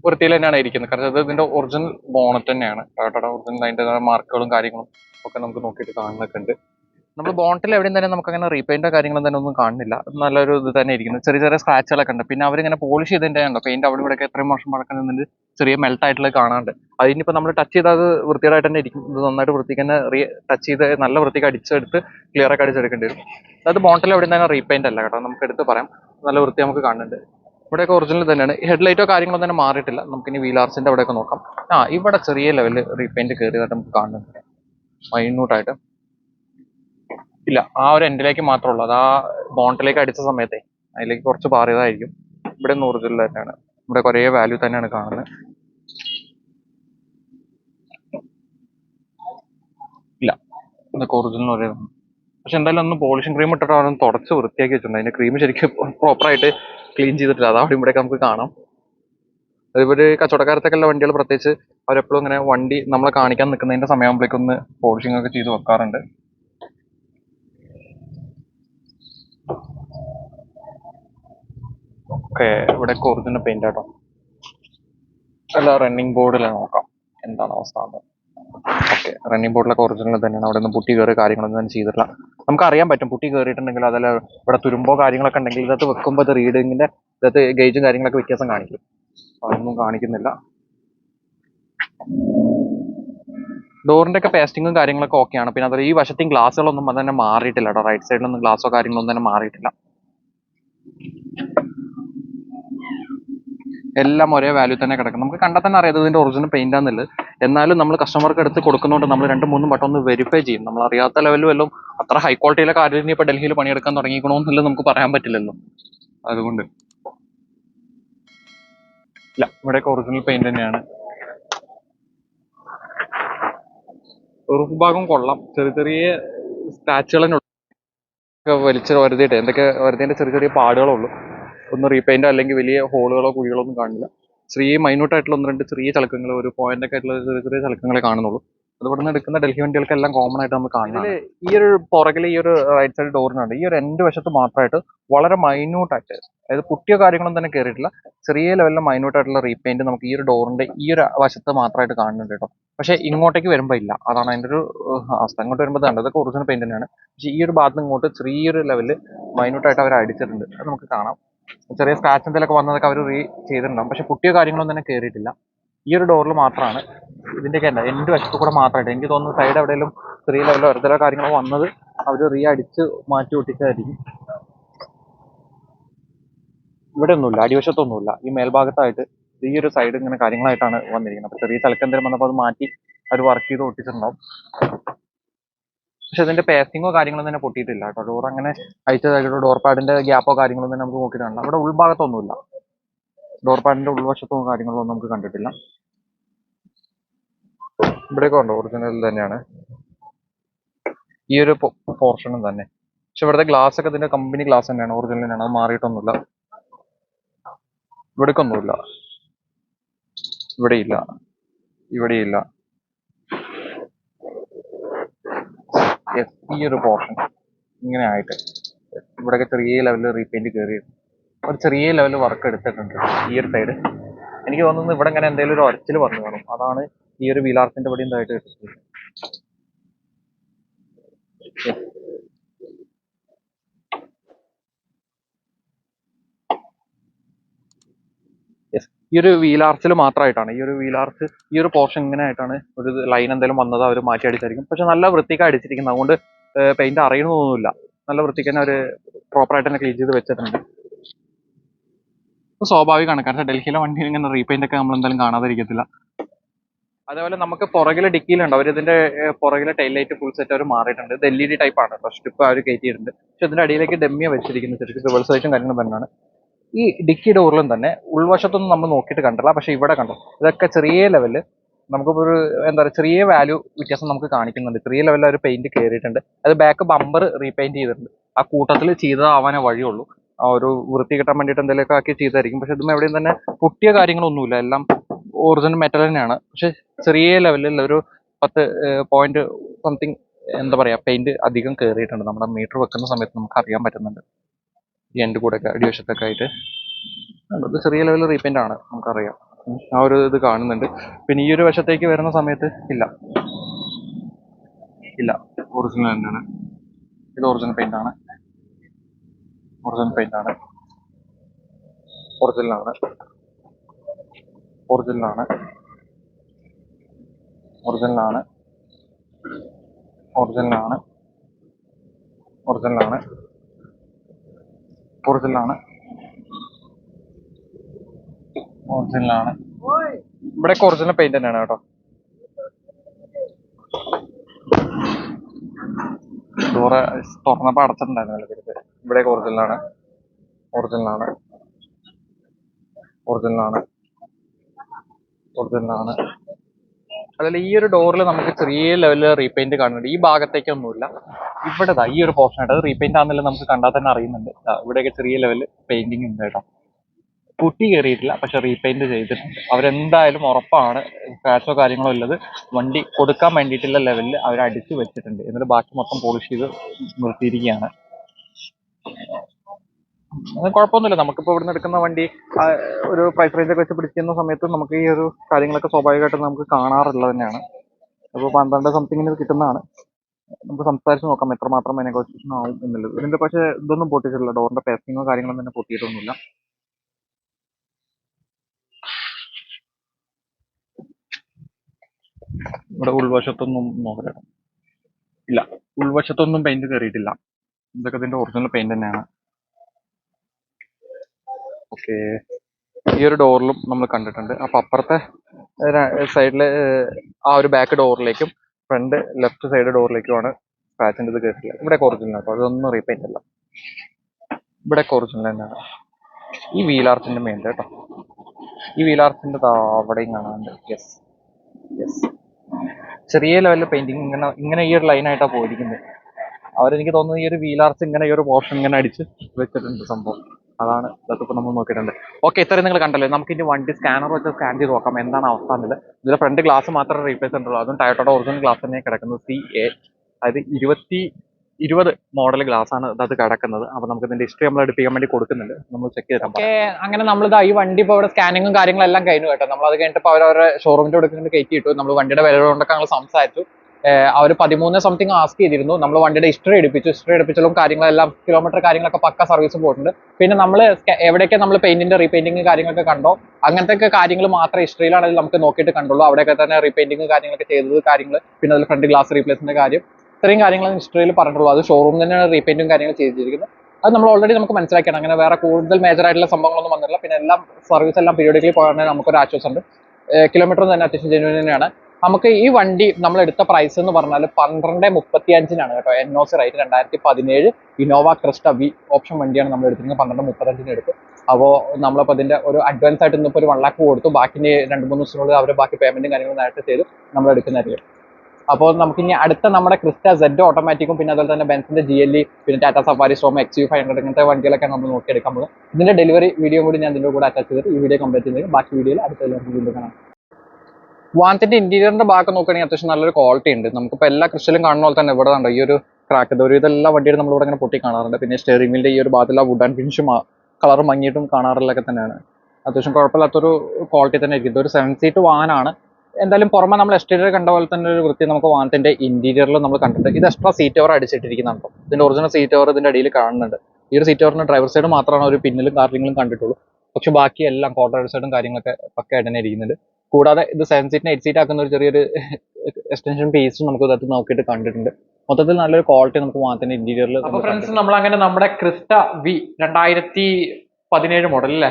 വൃത്തിയിൽ തന്നെയാണ് ഇരിക്കുന്നത്. കാരണം അത് ഇതിന്റെ ഒറിജിനൽ ബോണറ്റ് തന്നെയാണ്. ടൊയോട്ടയുടെ ഒറിജിനൽ അതിന്റെ മാർക്കുകളും കാര്യങ്ങളും ഒക്കെ നമുക്ക് നോക്കിയിട്ട് കാണുന്നൊക്കെ ഉണ്ട്. നമ്മൾ ബോണ്ടിൽ എവിടെയും തന്നെ നമുക്ക് അങ്ങനെ റീപെയിന്റോ കാര്യങ്ങളും തന്നെ ഒന്നും കാണുന്നില്ല. നല്ലൊരു ഇത് തന്നെ ഇരിക്കുന്നു. ചെറിയ ചെറിയ സ്ക്രാച്ചുകളൊക്കെ ഉണ്ട്. പിന്നെ അവരിങ്ങനെ പോളിഷ് ചെയ്തതിന്റെ ഉണ്ടോ പെയിന്റ് അവിടെ ഇവിടെ എത്രയും വർഷം പഴക്കം നിന്നിട്ട് ചെറിയ മെൽട്ട് ആയിട്ടുള്ള കാണാണ്ട് അതിനിപ്പോൾ നമ്മൾ ടച്ച് ചെയ്ത് അത് വൃത്തിയായിട്ട് തന്നെ ഇരിക്കും. ഇത് നന്നായിട്ട് വൃത്തിക്ക് തന്നെ റീ ടച്ച് ചെയ്ത് നല്ല വൃത്തിക്ക് അടിച്ചെടുത്ത് ക്ലിയർ ഒക്കെ അടിച്ചെടുക്കേണ്ടി വരും. അത് ബോണ്ടിൽ എവിടെയും തന്നെ റീപെയിന്റ് അല്ല കേട്ടോ. നമുക്ക് എടുത്ത് പറയാം. നല്ല വൃത്തി നമുക്ക് കാണുന്നുണ്ട്. ഇവിടെയൊക്കെ ഒറിജിനൽ തന്നെയാണ്. ഹെഡ്ലൈറ്റോ കാര്യങ്ങളോ തന്നെ മാറിയിട്ടില്ല. നമുക്കിനി വീലാർസിന്റെ അവിടെയൊക്കെ നോക്കാം. ആ ഇവിടെ ചെറിയ ലെവലിൽ റീപെയിന്റ് കയറിയതായിട്ട് നമുക്ക് കാണുന്നുണ്ട്. മൈന്യൂട്ടായിട്ട് ഇല്ല ആ ഒരു എൻഡിലേക്ക് മാത്രമേ ഉള്ളൂ. അത് ആ ബോണ്ടിലേക്ക് അടിച്ച സമയത്തെ അതിലേക്ക് കുറച്ച് പാറിയതായിരിക്കും. ഇവിടെ ഒറിജിനൽ തന്നെയാണ്. ഇവിടെ കുറേ വാല്യൂ തന്നെയാണ് കാണുന്നത്. ഇല്ല ഇതൊക്കെ ഒറിജിനൽ ഒരേ പക്ഷെ എന്തായാലും ഒന്ന് പോളിഷിംഗ് ക്രീം ഇട്ടിട്ട് ഒന്ന് തുടച്ച് വൃത്തിയാക്കി വെച്ചിട്ടുണ്ട്. അതിന്റെ ക്രീം ശരിക്കും പ്രോപ്പറായിട്ട് ക്ലീൻ ചെയ്തിട്ടില്ല. അത് അവിടെ ഇവിടെയൊക്കെ നമുക്ക് കാണാം. അതിവര് കച്ചവടക്കാരത്തൊക്കെയുള്ള വണ്ടികൾ പ്രത്യേകിച്ച് അവരെപ്പോഴും ഇങ്ങനെ വണ്ടി നമ്മളെ കാണിക്കാൻ നിൽക്കുന്നതിന്റെ സമയമാകുമ്പോഴേക്കൊന്ന് പോളിഷിംഗ് ഒക്കെ ചെയ്ത് വെക്കാറുണ്ട്. ഓക്കെ ഇവിടെ ഒറിജിനൽ പെയിന്റ് ആട്ടോ. അല്ല റണ്ണിങ് ബോർഡിൽ നോക്കാം. എന്താണ് അവസ്ഥ ഓക്കെ റണ്ണിങ് ബോർഡിലൊക്കെ ഒറിജിനൽ തന്നെയാണ്. അവിടെ നിന്ന് പുട്ടി കയറി കാര്യങ്ങളൊന്നും തന്നെ ചെയ്തിട്ടില്ല. നമുക്ക് അറിയാൻ പറ്റും. പുട്ടി കയറിയിട്ടുണ്ടെങ്കിൽ അതല്ല ഇവിടെ തുരുമ്പോ കാര്യങ്ങളൊക്കെ ഉണ്ടെങ്കിൽ ഇതിനകത്ത് വെക്കുമ്പോൾ ഇത് റീഡിങ്ങിന്റെ ഇതിനകത്ത് ഗേജും കാര്യങ്ങളൊക്കെ വ്യത്യാസം കാണിക്കും. അതൊന്നും കാണിക്കുന്നില്ല. ഡോറിന്റെ ഒക്കെ പേസ്റ്റിങ്ങും കാര്യങ്ങളൊക്കെ ഓക്കെയാണ് പിന്നെ അതായത് ഈ വശത്തെയും ഗ്ലാസ്സുകളൊന്നും അത് തന്നെ മാറിയിട്ടില്ല കേട്ടോ റൈറ്റ് സൈഡിലൊന്നും ഗ്ലാസോ കാര്യങ്ങളൊന്നും തന്നെ മാറിയിട്ടില്ല. എല്ലാം ഒരേ വാല്യൂ തന്നെ കിടക്കും നമുക്ക് കണ്ടാൽ തന്നെ അറിയാം ഇതിന്റെ ഒറിജിനൽ പെയിന്റ് ആണെന്നുള്ളത്. എന്നാലും നമ്മൾ കസ്റ്റമർക്ക് എടുത്ത് കൊടുക്കുന്നതുകൊണ്ട് നമ്മൾ രണ്ടും മൂന്നും വട്ടം ഒന്ന് വെരിഫൈ ചെയ്യും. നമ്മൾ അറിയാത്ത ലെവലിൽ വല്ലതും അത്ര ഹൈ ക്വാളിറ്റിയിലെ കാര്യം ഇനി ഇപ്പോൾ ഡൽഹിയിൽ പണിയെടുക്കാൻ തുടങ്ങിക്കണമെന്നുള്ളത് നമുക്ക് പറയാൻ പറ്റില്ലല്ലോ. അതുകൊണ്ട്. ഇല്ല ഇവിടെയൊക്കെ ഒറിജിനൽ പെയിന്റ് തന്നെയാണ്. റൂഫ് ഭാഗം കൊള്ളാം. ചെറിയ ചെറിയ സ്ക്രാച്ചുകൾ വലിച്ചു വരുതിയിട്ട് എന്തൊക്കെ വരുതിന്റെ ചെറിയ ചെറിയ പാടുകളുള്ളൂ ഒന്ന് റീപെയിന്റ് അല്ലെങ്കിൽ വലിയ ഹോളുകളോ കുഴികളോ ഒന്നും കാണില്ല. ചെറിയ മൈന്യൂട്ട് ആയിട്ടുള്ള ഒന്ന് രണ്ട് ചെറിയ ചലക്കങ്ങൾ ഒരു പോയിന്റ് ഒക്കെ ആയിട്ടുള്ള ചെറിയ ചെറിയ ചലക്കങ്ങളെ കാണുന്നുള്ളൂ. അതുപോലെ തന്നെ എടുക്കുന്ന ഡൽഹി വണ്ടികൾക്കെല്ലാം കോമൺ ആയിട്ട് നമ്മൾ കാണുന്നത് ഈ ഒരു പുറകിൽ ഈ ഒരു റൈറ്റ് സൈഡ് ഡോറിനുണ്ട് ഈ ഒരു രണ്ട് വശത്ത് മാത്രമായിട്ട് വളരെ മൈന്യൂട്ട് ആയിട്ട് അതായത് പുട്ടിയോ കാര്യങ്ങളൊന്നും തന്നെ കയറിയിട്ടില്ല ചെറിയ ലെവലിൽ മൈന്യൂട്ട് ആയിട്ടുള്ള റീപെയിന്റ് നമുക്ക് ഈ ഒരു ഡോറിന്റെ ഈ ഒരു വശത്ത് മാത്രമായിട്ട് കാണുന്നുണ്ട് കേട്ടോ. പക്ഷെ ഇങ്ങോട്ടേക്ക് വരുമ്പോൾ ഇല്ല. അതാണ് അതിന്റെ ഒരു അവസ്ഥ. ഇങ്ങോട്ട് വരുമ്പോൾ കണ്ടത് ഇതൊക്കെ ഒറിജിനൽ പെയിന്റ് തന്നെയാണ്. പക്ഷെ ഈ ഒരു ഭാഗത്ത് ഇങ്ങോട്ട് ചെറിയൊരു ലെവലിൽ മൈന്യൂട്ട് ആയിട്ട് അവർ അടിച്ചിട്ടുണ്ട്. അത് നമുക്ക് കാണാം. ചെറിയ സ്ക്രാച്ച് എന്തെങ്കിലുമൊക്കെ വന്നതൊക്കെ അവർ റീ ചെയ്തിട്ടുണ്ടാവും. പക്ഷെ പുട്ടിയോ കാര്യങ്ങളൊന്നും തന്നെ കയറിയിട്ടില്ല ഈ ഒരു ഡോറിൽ മാത്രമാണ് ഇതിന്റെയൊക്കെ ഉണ്ട് എന്റെ വശത്ത് കൂടെ മാത്രമായിട്ട് എനിക്ക് തോന്നുന്നു സൈഡ് എവിടെയെങ്കിലും ചെറിയ ലെവലോ വെറുതെ കാര്യങ്ങളോ വന്നത് അവർ റീ അടിച്ച് മാറ്റി ഒട്ടിച്ചതായിരിക്കും. ഇവിടെ ഒന്നുമില്ല അടിവശത്തൊന്നുമില്ല. ഈ മേൽഭാഗത്തായിട്ട് ഈ ഒരു സൈഡ് ഇങ്ങനെ കാര്യങ്ങളായിട്ടാണ് വന്നിരിക്കുന്നത്. അപ്പൊ ചെറിയ ചിലക്ക് വന്നപ്പോൾ അത് മാറ്റി അവർ വർക്ക് ചെയ്ത് ഒട്ടിച്ചിട്ടുണ്ടാവും. പക്ഷെ അതിന്റെ പേസിങ്ങോ കാര്യങ്ങളൊന്നും തന്നെ പൊട്ടിയിട്ടില്ല കേട്ടോ. ഡോർ അങ്ങനെ അയച്ചതായിട്ട് ഡോർ പാഡിന്റെ ഗ്യാപ്പോ കാര്യങ്ങളൊന്നും നമുക്ക് നോക്കിയിട്ട് കാണാം അവിടെ ഉൾഭാഗത്തൊന്നുമില്ല. ഡോർ പാഡിന്റെ ഉൾവശത്തോ കാര്യങ്ങളോ ഒന്നും നമുക്ക് കണ്ടിട്ടില്ല. ഇവിടെയൊക്കെ ഉണ്ടോ ഒറിജിനൽ തന്നെയാണ്. ഈ ഒരു പോർഷനും തന്നെ. പക്ഷെ ഇവിടുത്തെ ഗ്ലാസ് ഒക്കെ ഇതിന്റെ കമ്പനി ഗ്ലാസ് തന്നെയാണ്. ഒറിജിനൽ തന്നെയാണ്. അത് മാറിയിട്ടൊന്നുമില്ല. ഇവിടേക്കൊന്നുമില്ല. ഇവിടെയില്ല. ഇവിടെയില്ല. ഈ ഒരു പോർഷൻ ഇങ്ങനെ ആയിട്ട്. ഇവിടെയൊക്കെ ചെറിയ ലെവലിൽ റീപെയിന്റ് കയറി ഒരു ചെറിയ ലെവലിൽ വർക്ക് എടുത്തിട്ടുണ്ട് ഈ ഒരു സൈഡ് എനിക്ക് തോന്നുന്നു ഇവിടെ ഇങ്ങനെ എന്തെങ്കിലും ഒരു ഒരച്ചിൽ വന്നു കാണും. അതാണ് ഈ ഒരു വീലാർസിന്റെ പടി എന്തായിട്ട് എടുത്തത് ഈ ഒരു വീലാർച്ചിൽ മാത്രമായിട്ടാണ് ഈ ഒരു വീലാർച്ച് ഈ ഒരു പോർഷൻ ഇങ്ങനെ ആയിട്ടാണ് ഒരു ലൈൻ എന്തെങ്കിലും വന്നത് അവർ മാറ്റി അടിച്ചായിരിക്കും. പക്ഷെ നല്ല വൃത്തിക്ക് അടിച്ചിരിക്കുന്നത്. അതുകൊണ്ട് പെയിന്റ് അറിയണമെന്നൊന്നുമില്ല നല്ല വൃത്തിക്ക് തന്നെ അവർ പ്രോപ്പറായിട്ട് തന്നെ ക്ലീൻ ചെയ്ത് വെച്ചിട്ടുണ്ട്. സ്വാഭാവികമാണ്. കാരണം ഡൽഹിയിലെ വണ്ടി ഇങ്ങനെ റീപെയിന്റ് ഒക്കെ നമ്മൾ എന്തായാലും കാണാതിരിക്കത്തില്ല. അതേപോലെ നമുക്ക് പുറകിലെ ഡിക്കിയിലുണ്ട്. അവർ ഇതിന്റെ പുറകിലെ ടൈൽ ലൈറ്റ് ഫുൾ സെറ്റ് അവർ മാറിയിട്ടുണ്ട്. ഇത് എൽ ഇ ഡി ടൈപ്പ് ആണ്. സ്ട്രിപ്പ് അവർ കയറ്റിയിട്ടുണ്ട്. പക്ഷെ ഇതിന്റെ അടിയിലേക്ക് ഡെമ്മിയ വെച്ചിരിക്കുന്നത്. ശരിക്കും റിവേഴ്സ് ലൈറ്റും കാര്യങ്ങളും തന്നെയാണ്. ഈ ഡിക്കി ഡോറിലും തന്നെ ഉൾവശത്തൊന്നും നമ്മൾ നോക്കിയിട്ട് കണ്ടില്ല പക്ഷെ ഇവിടെ കണ്ടു? ഇതൊക്കെ ചെറിയ ലെവലിൽ നമുക്കിപ്പോൾ ഒരു എന്താ പറയുക ചെറിയ വാല്യൂ വ്യത്യാസം നമുക്ക് കാണിക്കുന്നുണ്ട്. ചെറിയ ലെവലിൽ ഒരു പെയിന്റ് കയറിയിട്ടുണ്ട് അത് ബാക്ക് ബമ്പർ റീപെയിന്റ് ചെയ്തിട്ടുണ്ട്. ആ കൂട്ടത്തിൽ ചെയ്തതാവാനേ വഴിയുള്ളൂ. ആ ഒരു വൃത്തി കിട്ടാൻ വേണ്ടിയിട്ട് എന്തെങ്കിലുമൊക്കെ ആക്കി ചെയ്തായിരിക്കും. പക്ഷെ ഇതും എവിടെയും തന്നെ പൊട്ടിയ കാര്യങ്ങളൊന്നുമില്ല. എല്ലാം ഒറിജിനൽ മെറ്റൽ തന്നെയാണ്. പക്ഷെ ചെറിയ ലെവലിൽ ഒരു പത്ത് പോയിന്റ് സംതിങ് എന്താ പറയാ പെയിന്റ് അധികം കയറിയിട്ടുണ്ട് നമ്മുടെ മീറ്റർ വെക്കുന്ന സമയത്ത് നമുക്ക് അറിയാൻ പറ്റുന്നുണ്ട്. ഈ എന്റെ കൂടെ ഒക്കെ അടിവശത്തൊക്കെ ആയിട്ട്. അത് ചെറിയ ലെവലിൽ റീപെയിന്റ് ആണ് നമുക്കറിയാം. ആ ഒരു ഇത് കാണുന്നുണ്ട്. പിന്നെ ഈ ഒരു വശത്തേക്ക് വരുന്ന സമയത്ത് ഇല്ല. ഇല്ല. ഒറിജിനൽ തന്നെയാണ് ഇത് ഒറിജിനൽ പെയിന്റ് ആണ്. ഒറിജിനൽ പെയിന്റ് ആണ്. ഒറിജിനലാണ് ഒറിജിനലാണ് ഒറിജിനലാണ് ഒറിജിനലാണ് ഒറിജിനൽ ഒറിജിനലാണ് ആണ് ഇവിടെയൊക്കെ ഒറിജിനൽ പെയിന്റ് തന്നെയാണ് കേട്ടോ. ഡോറ് തുറന്നപ്പോൾ അടച്ചിട്ടുണ്ടായിരുന്നല്ലോ തിരിച്ച് ഇവിടെയൊക്കെ ഒറിജിനലാണ് ഒറിജിനലാണ് ഒറിജിനൽ ആണ്. അതിൽ ഈ ഒരു ഡോറിൽ നമുക്ക് ചെറിയ ലെവലിൽ റീപെയിന്റ് കാണുന്നുണ്ട്. ഈ ഭാഗത്തേക്കൊന്നുമില്ല. ഇവിടെ ഈ ഒരു പോർഷൻ ആയിട്ട് റീപെയിന്റ് ആണെന്നില്ല നമുക്ക് കണ്ടാൽ തന്നെ അറിയുന്നുണ്ട്. ഇവിടെയൊക്കെ ചെറിയ ലെവലിൽ പെയിന്റിങ് ഉണ്ട് കേട്ടോ. പുട്ടി കയറിയിട്ടില്ല പക്ഷെ റീപെയിന്റ് ചെയ്തിട്ടുണ്ട്. അവരെന്തായാലും ഉറപ്പാണ് സ്ക്രാച്ചോ കാര്യങ്ങളോ ഉള്ളത് വണ്ടി കൊടുക്കാൻ വേണ്ടിയിട്ടുള്ള ലെവലിൽ അവർ അടിച്ചു വെച്ചിട്ടുണ്ട്. എന്നിട്ട് ബാക്കി മൊത്തം പോളിഷ് ചെയ്ത് നിർത്തിയിരിക്കുകയാണ്. അത് കുഴപ്പമൊന്നുമില്ല. നമുക്കിപ്പോൾ ഇവിടുന്ന് എടുക്കുന്ന വണ്ടി ഒരു പ്രൈസ് റേഞ്ച് ഒക്കെ വെച്ച് പിടിക്കുന്ന സമയത്ത് നമുക്ക് ഈ ഒരു കാര്യങ്ങളൊക്കെ സ്വാഭാവികമായിട്ടും നമുക്ക് കാണാറുള്ളത് തന്നെയാണ്. അപ്പോൾ പന്ത്രണ്ട് സംതിങ്ങിന് കിട്ടുന്നതാണ്. നമുക്ക് സംസാരിച്ച് നോക്കാം എത്രമാത്രം നെഗോഷിയേഷൻ ആവും എന്നുള്ളത്. ഇതിന്റെ പക്ഷേ ഇതൊന്നും പൊട്ടിച്ചിട്ടില്ല. ഡോറിന്റെ പേസിങ്ങോ കാര്യങ്ങളൊന്നും തന്നെ പൊട്ടിയിട്ടൊന്നുമില്ല. ഇവിടെ ഉൾവശത്തൊന്നും നോക്കട്ടെ ഇല്ല. ഉൾവശത്തൊന്നും പെയിന്റ് കയറിയിട്ടില്ല ഇതൊക്കെ ഇതിന്റെ ഒറിജിനൽ പെയിന്റ് തന്നെയാണ്. ഓക്കെ. ഈ ഒരു ഡോറിലും നമ്മൾ കണ്ടിട്ടുണ്ട്. അപ്പൊ അപ്പുറത്തെ സൈഡിലെ ആ ഒരു ബാക്ക് ഡോറിലേക്കും ഫ്രണ്ട് ലെഫ്റ്റ് സൈഡ് ഡോറിലേക്കുമാണ് സ്ക്രാച്ചിന്റെ ഇത് കേട്ടില്ല ഇവിടെ ഒറിജിനൽ കേട്ടോ അതൊന്നും റീപെയിന്റ് അല്ല. ഇവിടെ ഒറിജിനൽ തന്നെയാണ്. ഈ വീലാർച്ചിന്റെ മെയിൻ കേട്ടോ ഈ വീലാർച്ചിന്റെ അവിടെയും കാണാനുണ്ട്. യെസ് യെസ് ചെറിയ ലെവലിൽ പെയിന്റിങ് ഇങ്ങനെ ഇങ്ങനെ ഈ ഒരു ലൈനായിട്ടാണ് പോയിരിക്കുന്നത്. അവരെനിക്ക് തോന്നുന്നു ഈ ഒരു വീലാർച്ച് ഇങ്ങനെ ഈ ഒരു പോർഷൻ ഇങ്ങനെ അടിച്ച് വെച്ചിട്ടുണ്ട് സംഭവം. അതാണ് ഇതൊക്കെ നമ്മൾ നോക്കിയിട്ടുണ്ട്. ഓക്കെ ഇത്രയും നിങ്ങൾ കണ്ടല്ലേ. നമുക്ക് ഇനി വണ്ടി സ്കാനർ വെച്ച് സ്കാൻ ചെയ്ത് നോക്കാം. എന്താണ് അവസ്ഥ എന്നുള്ളത്. ഇതിലെ ഫ്രണ്ട് ഗ്ലാസ് മാത്രമേ റീപ്ലേസ് ഉള്ളൂ അതും ടയോട്ടയുടെ ഒറിജിനൽ ഗ്ലാസ് തന്നെ കിടക്കുന്നത്. സി എ അതായത് ഇരുപത്തി ഇരുപത് മോഡൽ ഗ്ലാസ് ആണ് ഇത് കിടക്കുന്നത്. അപ്പൊ നമുക്ക് ഇതിന്റെ ഹിസ്റ്ററി നമ്മൾ എടുപ്പിക്കാൻ വേണ്ടി കൊടുക്കുന്നുണ്ട്. നമ്മൾ ചെക്ക് ചെയ്താൽ അങ്ങനെ നമ്മൾ ഈ വണ്ടി ഇപ്പോൾ ഇവിടെ സ്കാനിങ്ങും കാര്യങ്ങളെല്ലാം കഴിഞ്ഞു കേട്ടോ. നമ്മൾ അത് കഴിഞ്ഞിട്ട് അവരവരുടെ ഷോറൂമിന്റെ കൊടുക്കുന്നത് കയറ്റി ഇട്ടു. നമ്മൾ വണ്ടിയുടെ വില കൊണ്ടൊക്കെ ഞങ്ങൾ സംസാരിച്ചു. അവർ പതിമൂന്ന് സംതിങ് ആസ്ക് ചെയ്തിരുന്നു. നമ്മൾ വണ്ടിയുടെ ഹിസ്റ്ററി എടുപ്പിച്ചു. ഹിസ്റ്ററി എടുപ്പിച്ചാലും കാര്യങ്ങളെല്ലാം കിലോമീറ്റർ കാര്യങ്ങളൊക്കെ പക്ക സർവീസ് പോയിട്ടുണ്ട്. പിന്നെ നമ്മൾ എവിടെയൊക്കെ നമ്മൾ പെയിന്റിന്റെ റീപെയിന്റിങ് കാര്യങ്ങളൊക്കെ കണ്ടോ അങ്ങനത്തെ കാര്യങ്ങൾ മാത്രമേ ഹിസ്റ്ററിയിലാണെങ്കിൽ നമുക്ക് നോക്കിയിട്ട് കണ്ടുള്ളൂ. അവിടെയൊക്കെ തന്നെ റീപെയിന്റിങ് കാര്യങ്ങളൊക്കെ ചെയ്തത് കാര്യങ്ങൾ പിന്നെ അതിൽ ഫ്രണ്ട് ഗ്ലാസ് റീപ്ലേസിന്റെ കാര്യം ഇത്രയും കാര്യങ്ങൾ ഹിസ്റ്ററിയിൽ പറഞ്ഞിട്ടുള്ളൂ അത് ഷോറൂം തന്നെയാണ് റീപെയിന്റും കാര്യങ്ങൾ ചെയ്തിരിക്കുന്നത്. അത് നമ്മൾ ഓൾറെഡി നമുക്ക് മനസ്സിലാക്കിയാണ്. അങ്ങനെ വേറെ കൂടുതൽ മേജർ ആയിട്ടുള്ള സംഭവങ്ങളൊന്നും വന്നിട്ടില്ല. പിന്നെ എല്ലാം സർവീസ് എല്ലാം പീരിയോഡിക്കലി പോകാൻ നമുക്കൊരു ആശ്വാസമുണ്ട്. കിലോമീറ്ററും തന്നെ അത്യാവശ്യം ജെന്യൂൻ തന്നെയാണ്. നമുക്ക് ഈ വണ്ടി നമ്മൾ എടുത്ത പ്രൈസ് എന്ന് പറഞ്ഞാൽ പന്ത്രണ്ട് മുപ്പത്തി അഞ്ചിനാണ് കേട്ടോ. എൻ ഒ സി റൈറ്റ് രണ്ടായിരത്തി പതിനേഴ് ഇന്നോവ ക്രിസ്റ്റ വി ഓപ്ഷൻ വണ്ടിയാണ് നമ്മൾ എടുത്തിരുന്നത് പന്ത്രണ്ട് മുപ്പത്തഞ്ചിന് എടുത്തു. അപ്പോൾ നമ്മളപ്പോൾ അതിന്റെ ഒരു അഡ്വാൻസ് ആയിട്ട് ഇന്നിപ്പോൾ ഒരു വൺ ലാക്ക് കൊടുത്തു. ബാക്കി രണ്ട് മൂന്ന് ദിവസത്തിനുള്ളിൽ അവർ ബാക്കി പേയ്മെന്റും കാര്യങ്ങളും നേരത്തെ ചെയ്ത്. നമ്മൾ എടുക്കുന്നതായിരിക്കും. അപ്പോൾ നമുക്ക് ഇനി അടുത്ത നമ്മുടെ ക്രിസ്റ്റ സെഡ് ഓട്ടോമാറ്റിക്കും പിന്നെ അതുപോലെ തന്നെ ബെൻസിന്റെ ജി എൽ പിന്നെ Tata Safari Storm X U five hundred ഇങ്ങനത്തെ വണ്ടികളൊക്കെ നമ്മൾ നോക്കിയെടുക്കാൻ പോകുന്നത്. ഇതിന്റെ ഡെലിവറി വീഡിയോ കൂടി ഞാൻ ഇതിന്റെ കൂടെ അറ്റാച്ച് ചെയ്തിട്ട് ഈ വീഡിയോ കംപ്ലീറ്റ് ചെയ്തിട്ട് ബാക്കി വീഡിയോയിൽ അടുത്ത വീണ്ടും കാണാം. വാനത്തിന്റെ ഇന്റീരിയറിന്റെ ഭാഗം നോക്കുകയാണെങ്കിൽ അത്യാവശ്യം നല്ലൊരു ക്വാളിറ്റി ഉണ്ട്. നമുക്കിപ്പോൾ എല്ലാ ക്രിസ്റ്റലും കാണുന്ന പോലെ തന്നെ ഇവിടെ ഉണ്ട് ഈ ഒരു ക്രാക്ക് ഒരു ഇതെല്ലാം വണ്ടിയുടെ നമ്മൾ ഇവിടെ ഇങ്ങനെ പൊട്ടി കാണാറുണ്ട്. പിന്നെ സ്റ്റിയറിംഗ് വീലിന്റെ ഈ ഒരു ഭാഗത്തുള്ള വുഡ് ആൻഡ് ഫിനിഷും കളർ മങ്ങിയിട്ടും കാണാറില്ലൊക്കെ തന്നെയാണ്. അത്യാവശ്യം കുഴപ്പമില്ലാത്തൊരു ക്വാളിറ്റി തന്നെ ഇരിക്കും ഇതൊരു സെവൻ സീറ്റ് വാഹനമാണ്. എന്തായാലും പുറമെ നമ്മൾ എക്സ്റ്റീരിയർ കണ്ട പോലെ തന്നെ ഒരു വൃത്തി നമുക്ക് വാഹനത്തിന്റെ ഇന്റീരിയറിൽ നമ്മൾ കണ്ടിട്ടുണ്ട്. ഇത് എക്സ്ട്രാ സീറ്റ് ഓവർ അടിച്ചിട്ടിരിക്കുന്നുണ്ട്. ഇതിന്റെ ഒറിജിനൽ സീറ്റ് ഓവർ ഇതിന്റെ അടിയിൽ കാണുന്നുണ്ട്. ഈ ഒരു സീറ്റ് ഓവറിന് ഡ്രൈവർ സൈഡ് മാത്രമാണ് ഒരു പിന്നിലും കാർലിങ്ങളും കണ്ടിട്ടുള്ളൂ. പക്ഷെ ബാക്കി എല്ലാം കോട്ടർ സൈഡും കാര്യങ്ങളൊക്കെ പക്കയായിട്ട് തന്നെ ഇരിക്കുന്നുണ്ട്. കൂടാതെ ഇത് സെവൻ സീറ്റിന് എയ്റ്റ് സീറ്റ് ആക്കുന്ന ഒരു ചെറിയൊരു എക്സ്റ്റൻഷൻ പീസ് നമുക്ക് ഇതിനകത്ത് നോക്കിയിട്ട് കണ്ടിട്ടുണ്ട്. മൊത്തത്തിൽ നല്ലൊരു ക്വാളിറ്റി നമുക്ക് മാത്രമേ ഇന്റീരിയറിൽ ഫ്രണ്ട്സ് നമ്മൾ അങ്ങനെ നമ്മുടെ ക്രിസ്റ്റ വി രണ്ടായിരത്തി പതിനേഴ് മോഡൽ അല്ലേ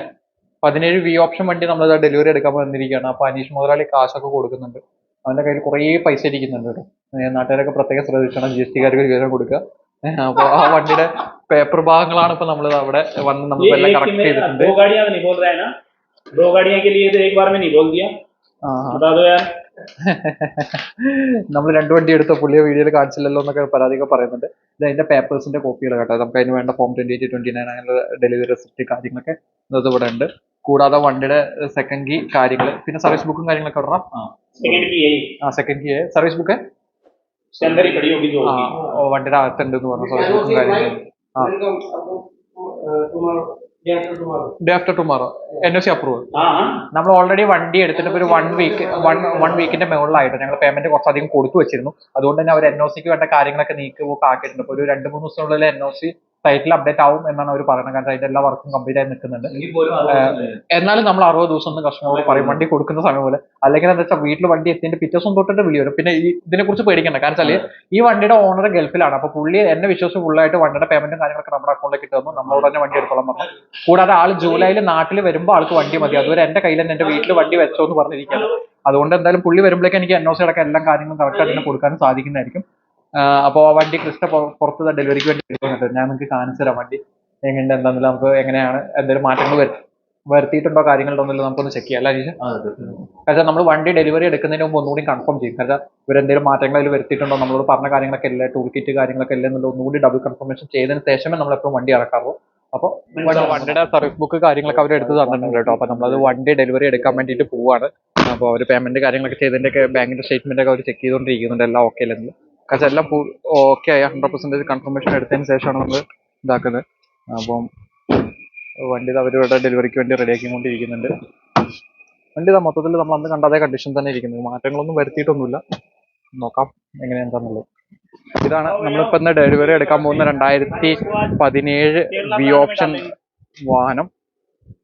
പതിനേഴ് വി ഓപ്ഷൻ വണ്ടി നമ്മൾ ഡെലിവറി എടുക്കാൻ വന്നിരിക്കുകയാണ്. അപ്പൊ അനീഷ് മുതലാളി കാശൊക്കെ കൊടുക്കുന്നുണ്ട്. അവന്റെ കയ്യിൽ കുറേ പൈസ ഇരിക്കുന്നുണ്ട് കേട്ടോ. നാട്ടുകാരൊക്കെ പ്രത്യേകം ശ്രദ്ധിച്ചാണ് ജി എസ് ടി ഒരു വിവരം കൊടുക്കുക. അപ്പോൾ ആ വണ്ടിയുടെ പേപ്പർ ഭാഗങ്ങളാണ് ഇപ്പൊ നമ്മൾ അവിടെ വന്ന് നമ്മൾ എല്ലാം കറക്റ്റ് ചെയ്തിട്ടുണ്ട്. നമ്മൾ രണ്ട് വണ്ടി എടുത്ത? പുള്ളിയെ വീഡിയോയിൽ കാണിച്ചില്ലല്ലോ എന്നൊക്കെ പരാതിയൊക്കെ പറയുന്നുണ്ട്. ഇത് അതിന്റെ പേപ്പേഴ്സിന്റെ കോപ്പികൾ കേട്ടോ. നമുക്ക് അതിന് വേണ്ട form twenty eight twenty nine അങ്ങനെയുള്ള ഡെലിവറി റെസിപ്റ്റ് കാര്യങ്ങളൊക്കെ ഇന്നത്തെ ഇവിടെ ഉണ്ട്. കൂടാതെ വണ്ടിയുടെ സെക്കൻഡ് കീ കാര്യങ്ങൾ പിന്നെ സർവീസ് ബുക്കും കാര്യങ്ങളൊക്കെ ഇടണം ആ. സെക്കൻഡ് കീ സർവീസ് ബുക്ക് വണ്ടിയുടെ അകത്തുണ്ട് സർവീസ് ബുക്കും കാര്യങ്ങളും. ആ. Day after tomorrow N O C हाँ നമ്മൾ ഓൾറെഡി വണ്ടി എടുത്തിട്ട് ഒരു വൺ വീക്ക് വൺ വൺ വീക്കിന്റെ മുകളിലായിട്ട് ഞങ്ങൾ പേയ്മെന്റ് കുറച്ചധികം കൊടുത്തു വെച്ചിരുന്നു. അതുകൊണ്ട് തന്നെ അവർ എൻ ഒ സിക്ക് വേണ്ട കാര്യങ്ങളൊക്കെ നീക്കി ആക്കിയിട്ടുണ്ട് ഒരു രണ്ട് മൂന്ന് ദിവസത്തിനുള്ളിൽ എൻ ഒ സി സൈറ്റിൽ അപ്ഡേറ്റ് ആവും എന്നാണ് അവർ പറയുന്നത്. കാരണം അതിന്റെ എല്ലാ വർക്കും കംപ്ലീറ്റ് ആയി നിൽക്കുന്നുണ്ട്. എന്നാലും നമ്മൾ അറുപത് ദിവസം ഒന്ന് കസ്റ്റമറോട് പറയും വണ്ടി കൊടുക്കുന്ന സമയം പോലെ. അല്ലെങ്കിൽ എന്താ വെച്ചാൽ വീട്ടിൽ വണ്ടി എത്തിയതിന്റെ പിറ്റേ ദിവസം തൊട്ടിട്ട് വിളി വരും. പിന്നെ ഈ ഇതിനെ കുറിച്ച് പേടിക്കണ്ട. കാരണം വെച്ചാൽ ഈ വണ്ടിയുടെ ഓണർ ഗൾഫിലാണ്. അപ്പൊ പുള്ളി എന്നെ വിശ്വസിച്ച് ഫുള്ളായിട്ട് വണ്ടിയുടെ പേയ്മെന്റും കാര്യങ്ങളൊക്കെ നമ്മുടെ അക്കൗണ്ടിലേക്ക് ഇട്ടു നമ്മളോട് തന്നെ വണ്ടി എടുക്കണം പറഞ്ഞു. കൂടാതെ ആൾ ജൂലൈയിൽ നാട്ടിൽ വരുമ്പോൾ ആൾക്ക് വണ്ടി മതി. അതുവരെ എന്റെ കയ്യിൽ തന്നെ എന്റെ വീട്ടിൽ വണ്ടി വെച്ചോ എന്ന് പറഞ്ഞിരിക്കുകയാണ്. അതുകൊണ്ട് എന്തായാലും പുള്ളി വരുമ്പോഴേക്കും എനിക്ക് എൻ ഒ സി അടക്കം എല്ലാ കാര്യങ്ങളും കറക്റ്റ് അതിന് കൊടുക്കാനും സാധിക്കുന്നതായിരിക്കും. അപ്പോൾ ആ വണ്ടി കൃഷ്ണ പുറത്ത് ഡെലിവറിക്ക് വേണ്ടി എടുക്കുന്നുണ്ട് ഞാൻ നിങ്ങൾക്ക് കാണിച്ചു തരാം വണ്ടി. എങ്ങനെയുണ്ട് എന്താണെന്നില്ല നമുക്ക് എങ്ങനെയാണ് എന്തെങ്കിലും മാറ്റങ്ങൾ വരും വരുത്തിയിട്ടുണ്ടോ കാര്യങ്ങളുണ്ടോ എന്നുള്ളത് നമുക്കൊന്ന് ചെക്ക് ചെയ്യാം. അല്ലേ അനീഷ് കാരണം നമ്മൾ വണ്ടി ഡെലിവറി എടുക്കുന്നതിന് മുമ്പ് ഒന്നുകൂടി കൺഫേം ചെയ്യും. കാരണം ഇവരെന്തെങ്കിലും മാറ്റങ്ങൾ അതിൽ വരുത്തിയിട്ടുണ്ടോ നമ്മളോട് പറഞ്ഞ കാര്യങ്ങളൊക്കെ ഇല്ലേ ടൂൾ കിറ്റ് കാര്യങ്ങളൊക്കെ എന്നുള്ളത് ഒന്നുകൂടി ഡബിൾ കൺഫർമേഷൻ ചെയ്തതിന് ശേഷമേ നമ്മൾ എപ്പോഴും വണ്ടി ഇറക്കാറുള്ളൂ അപ്പോൾ വണ്ടിയുടെ സർവീസ് ബുക്ക് കാര്യങ്ങളൊക്കെ അവർ എടുത്ത് തന്നിട്ടുണ്ട് കേട്ടോ. അപ്പോൾ നമ്മളത് വണ്ടി ഡെലിവറി എടുക്കാൻ വേണ്ടിയിട്ട് പോവാണ്. അപ്പോൾ അവർ പേയ്മെന്റ് കാര്യങ്ങളൊക്കെ ചെയ്തതിന്റെയൊക്കെ ബാങ്കിന്റെ ബാങ്കിന്റെ സ്റ്റേറ്റ്മെന്റ് ഒക്കെ അവർ ചെക്ക് ചെയ്തുകൊണ്ടിരിക്കുന്നുണ്ട് എല്ലാം ഓക്കെ അല്ലെന്ന് കാരണം എല്ലാം ഓക്കെ ആയി. ഹൺഡ്രഡ് പെർസെന്റേജ് കൺഫർമേഷൻ എടുത്തതിന് ശേഷമാണ് നമ്മൾ ഇതാക്കുന്നത്. അപ്പം വണ്ടി അവർ അവരിവിടെ ഡെലിവറിക്ക് വേണ്ടി റെഡിയാക്കിക്കൊണ്ടിരിക്കുന്നുണ്ട് വണ്ടി ഇതാ മൊത്തത്തിൽ നമ്മൾ അന്ന് കണ്ട അതേ കണ്ടീഷൻ തന്നെ ഇരിക്കുന്നത് മാറ്റങ്ങളൊന്നും വരുത്തിയിട്ടൊന്നുമില്ല. നോക്കാം എങ്ങനെയാണെന്നുള്ളത്. ഇതാണ് നമ്മളിപ്പോ ഇന്ന് ഡെലിവറി എടുക്കാൻ പോകുന്ന രണ്ടായിരത്തി പതിനേഴ് വി ഓപ്ഷൻ വാഹനം.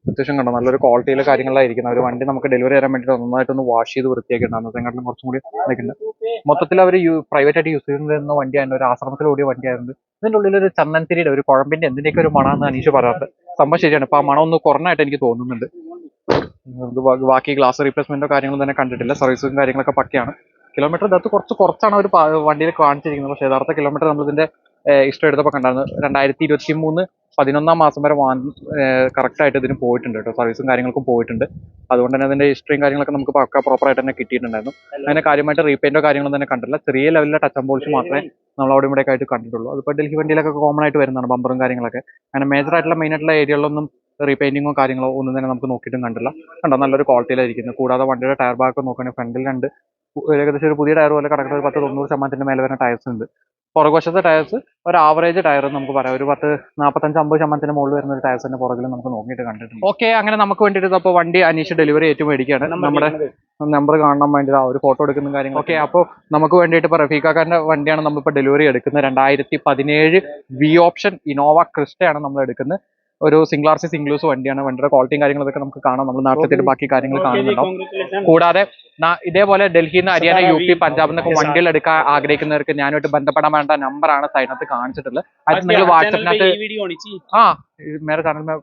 അത്യാവശ്യം കണ്ടോ നല്ലൊരു ക്വാളിറ്റിയിലെ കാര്യങ്ങളിലായിരിക്കും അവർ വണ്ടി നമുക്ക് ഡെലിവറി തരാൻ വേണ്ടി നന്നായിട്ടൊന്ന് വാഷ് ചെയ്ത് വൃത്തിയാക്കിയിട്ടുണ്ട്. അന്നത്തെക്കാട്ടിലും കുറച്ചും കൂടി നിൽക്കുന്നുണ്ട് മൊത്തത്തിൽ അവർ പ്രൈവറ്റ് ആയിട്ട് യൂസ് ചെയ്യുന്ന വണ്ടിയായിരുന്നു. ഒരു ആശ്രമത്തിൽ ഓടിയ വണ്ടിയായിരുന്നു. ഇതിന്റെ ഉള്ളിൽ ഒരു ചന്ദനത്തിരിയുടെ ഒരു കുഴമ്പിന്റെ എന്തിന്റെയൊക്കെ ഒരു മണമെന്ന് അനീഷ് പറയാറ് സംഭവം ശരിയാണ്. ഇപ്പം ആ മണം ഒന്ന് കുറഞ്ഞായിട്ട് എനിക്ക് തോന്നുന്നുണ്ട്. ബാക്കി ഗ്ലാസ് റീപ്ലേസ്മെന്റോ കാര്യങ്ങളൊന്നും തന്നെ കണ്ടിട്ടില്ല. സർവീസും കാര്യങ്ങളൊക്കെ പക്കയാണ്. കിലോമീറ്റർ ഇതിനകത്ത് കുറച്ച് കുറച്ചാണ് അവർ വണ്ടിയിൽ കാണിച്ചിരിക്കുന്നത്. പക്ഷേ യഥാർത്ഥ കിലോമീറ്റർ നമ്മൾ ഇതിന്റെ ഇഷ്ടം എടുത്തപ്പോൾ കണ്ടായിരുന്നു. രണ്ടായിരത്തി ഇരുപത്തി മൂന്ന് പതിനൊന്നാം മാസം വരെ വാൻ കറക്റ്റായിട്ട് ഇതിന് പോയിട്ടുണ്ട് കേട്ടോ. സർവീസും കാര്യങ്ങൾക്കും പോയിട്ടുണ്ട്. അതുകൊണ്ട് തന്നെ അതിന്റെ ഹിസ്റ്ററിയും കാര്യങ്ങളൊക്കെ നമുക്ക് പക്ക പ്രോപ്പറായിട്ട് തന്നെ കിട്ടിയിട്ടുണ്ടായിരുന്നു. അങ്ങനെ കാര്യമായിട്ട് റീപെയിന്റോ കാര്യങ്ങളും തന്നെ കണ്ടില്ല ചെറിയ ലെവലിലെ ടച്ച് ആൻഡ് പോളിഷ് മാത്രമേ നമ്മൾ അവിടെ ഇവിടെ ആയിട്ട് കണ്ടിട്ടുള്ളൂ. അതിപ്പോൾ ഡൽഹി വണ്ടിയിലൊക്കെ കോമൺ ആയിട്ട് വരുന്നതാണ് ബമ്പറും കാര്യങ്ങളൊക്കെ. അങ്ങനെ മേജർ ആയിട്ടുള്ള മെയിൻ ആയിട്ടുള്ള ഏരിയകളിലൊന്നും റീപെയിന്റിങ്ങോ കാര്യങ്ങളോ ഒന്നും തന്നെ നമുക്ക് നോക്കിയിട്ടും കണ്ടില്ല കണ്ടോ? നല്ലൊരു ക്വാളിറ്റിയിലായിരിക്കുന്നു കൂടാതെ വണ്ടിയുടെ ടയർ ബാക്ക് നോക്കുകയാണെങ്കിൽ ഫ്രണ്ടിൽ രണ്ട് ഏകദേശം ഒരു പുതിയ ടയർ പോലെ കിടക്കുന്ന ഒരു പത്ത് തൊണ്ണൂറ് ശതമാനത്തിന്റെ മേലെ വരുന്ന ടയർസ് ഉണ്ട്. പുറകുവശത്തെ ടയർസ് ഒരു ആവറേജ് ടയർ നമുക്ക് പറയാം. ഒരു പത്ത് നാൽപ്പത്തഞ്ച് അമ്പത് ശതമാനത്തിന് മുകളിൽ വരുന്ന ഒരു ടയർസിന്റെ പുറകിൽ നമുക്ക് നോക്കിയിട്ട് കണ്ടിട്ടുണ്ട്. ഓക്കെ അങ്ങനെ നമുക്ക് വേണ്ടിയിട്ട് അപ്പോൾ വണ്ടി അനീഷ് ഡെലിവറി ഏറ്റവും മേടിക്കുകയാണ്. നമ്മുടെ നമ്പർ കാണാൻ വേണ്ടി ആ ഒരു ഫോട്ടോ എടുക്കുന്ന കാര്യങ്ങൾ ഓക്കെ അപ്പോൾ നമുക്ക് വേണ്ടിയിട്ട് ഇപ്പോൾ റഫീഖാക്കാന്റെ വണ്ടിയാണ് നമ്മളിപ്പോൾ ഡെലിവറി എടുക്കുന്നത്. രണ്ടായിരത്തി പതിനേഴ് വി ഓപ്ഷൻ ഇനോവ ക്രിസ്റ്റയാണ് നമ്മൾ എടുക്കുന്നത്. ഒരു സിംഗിൾ ആർ സി സിംഗ്ലൂസ് വണ്ടിയാണ്. വണ്ടിയുടെ ക്വാളിറ്റിയും കാര്യങ്ങളൊക്കെ നമുക്ക് കാണാം. നമ്മൾ നാട്ടിലെത്തിയിട്ട് ബാക്കി കാര്യങ്ങൾ കാണുന്നുണ്ടോ കൂടാതെ ഇതേപോലെ ഡൽഹിയിൽ നിന്ന് ഹരിയാന യു പി പഞ്ചാബ് നിന്നൊക്കെ വണ്ടികൾ എടുക്കാൻ ആഗ്രഹിക്കുന്നവർക്ക് ഞാനായിട്ട് ബന്ധപ്പെടാൻ വേണ്ട നമ്പറാണ് സൈനകത്ത് കാണിച്ചിട്ടുള്ളത്. അത് നിങ്ങൾ വാട്സപ്പിനകത്ത് ആ മേരെ കാണുന്ന